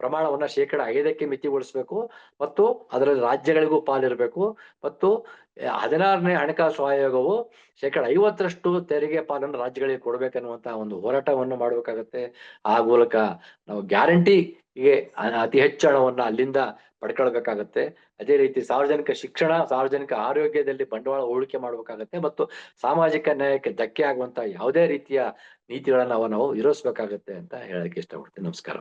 Speaker 1: ಪ್ರಮಾಣವನ್ನ ಶೇಕಡ ಐದಕ್ಕೆ ಮಿತಿಗೊಳಿಸಬೇಕು ಮತ್ತು ಅದರಲ್ಲಿ ರಾಜ್ಯಗಳಿಗೂ ಪಾಲಿರಬೇಕು ಮತ್ತು ಹದಿನಾರನೇ ಹಣಕಾಸು ಆಯೋಗವು ಶೇಕಡ ಐವತ್ತರಷ್ಟು ತೆರಿಗೆ ಪಾಲನ್ನು ರಾಜ್ಯಗಳಿಗೆ ಕೊಡ್ಬೇಕನ್ನುವಂತಹ ಒಂದು ಹೋರಾಟವನ್ನು ಮಾಡಬೇಕಾಗತ್ತೆ. ಆ ಮೂಲಕ ನಾವು ಗ್ಯಾರಂಟಿಗೆ ಅತಿ ಹೆಚ್ಚು ಹಣವನ್ನ ಅಲ್ಲಿಂದ ಪಡ್ಕೊಳ್ಬೇಕಾಗತ್ತೆ. ಅದೇ ರೀತಿ ಸಾರ್ವಜನಿಕ ಶಿಕ್ಷಣ, ಸಾರ್ವಜನಿಕ ಆರೋಗ್ಯದಲ್ಲಿ ಬಂಡವಾಳ ಹೂಡಿಕೆ ಮಾಡಬೇಕಾಗತ್ತೆ ಮತ್ತು ಸಾಮಾಜಿಕ ನ್ಯಾಯಕ್ಕೆ ಧಕ್ಕೆ ಆಗುವಂತಹ ಯಾವುದೇ ರೀತಿಯ ನೀತಿಗಳನ್ನ ನಾವು ವಿರೋಧಿಸಬೇಕಾಗತ್ತೆ ಅಂತ ಹೇಳಕ್ಕೆ ಇಷ್ಟಪಡ್ತೀನಿ. ನಮಸ್ಕಾರ.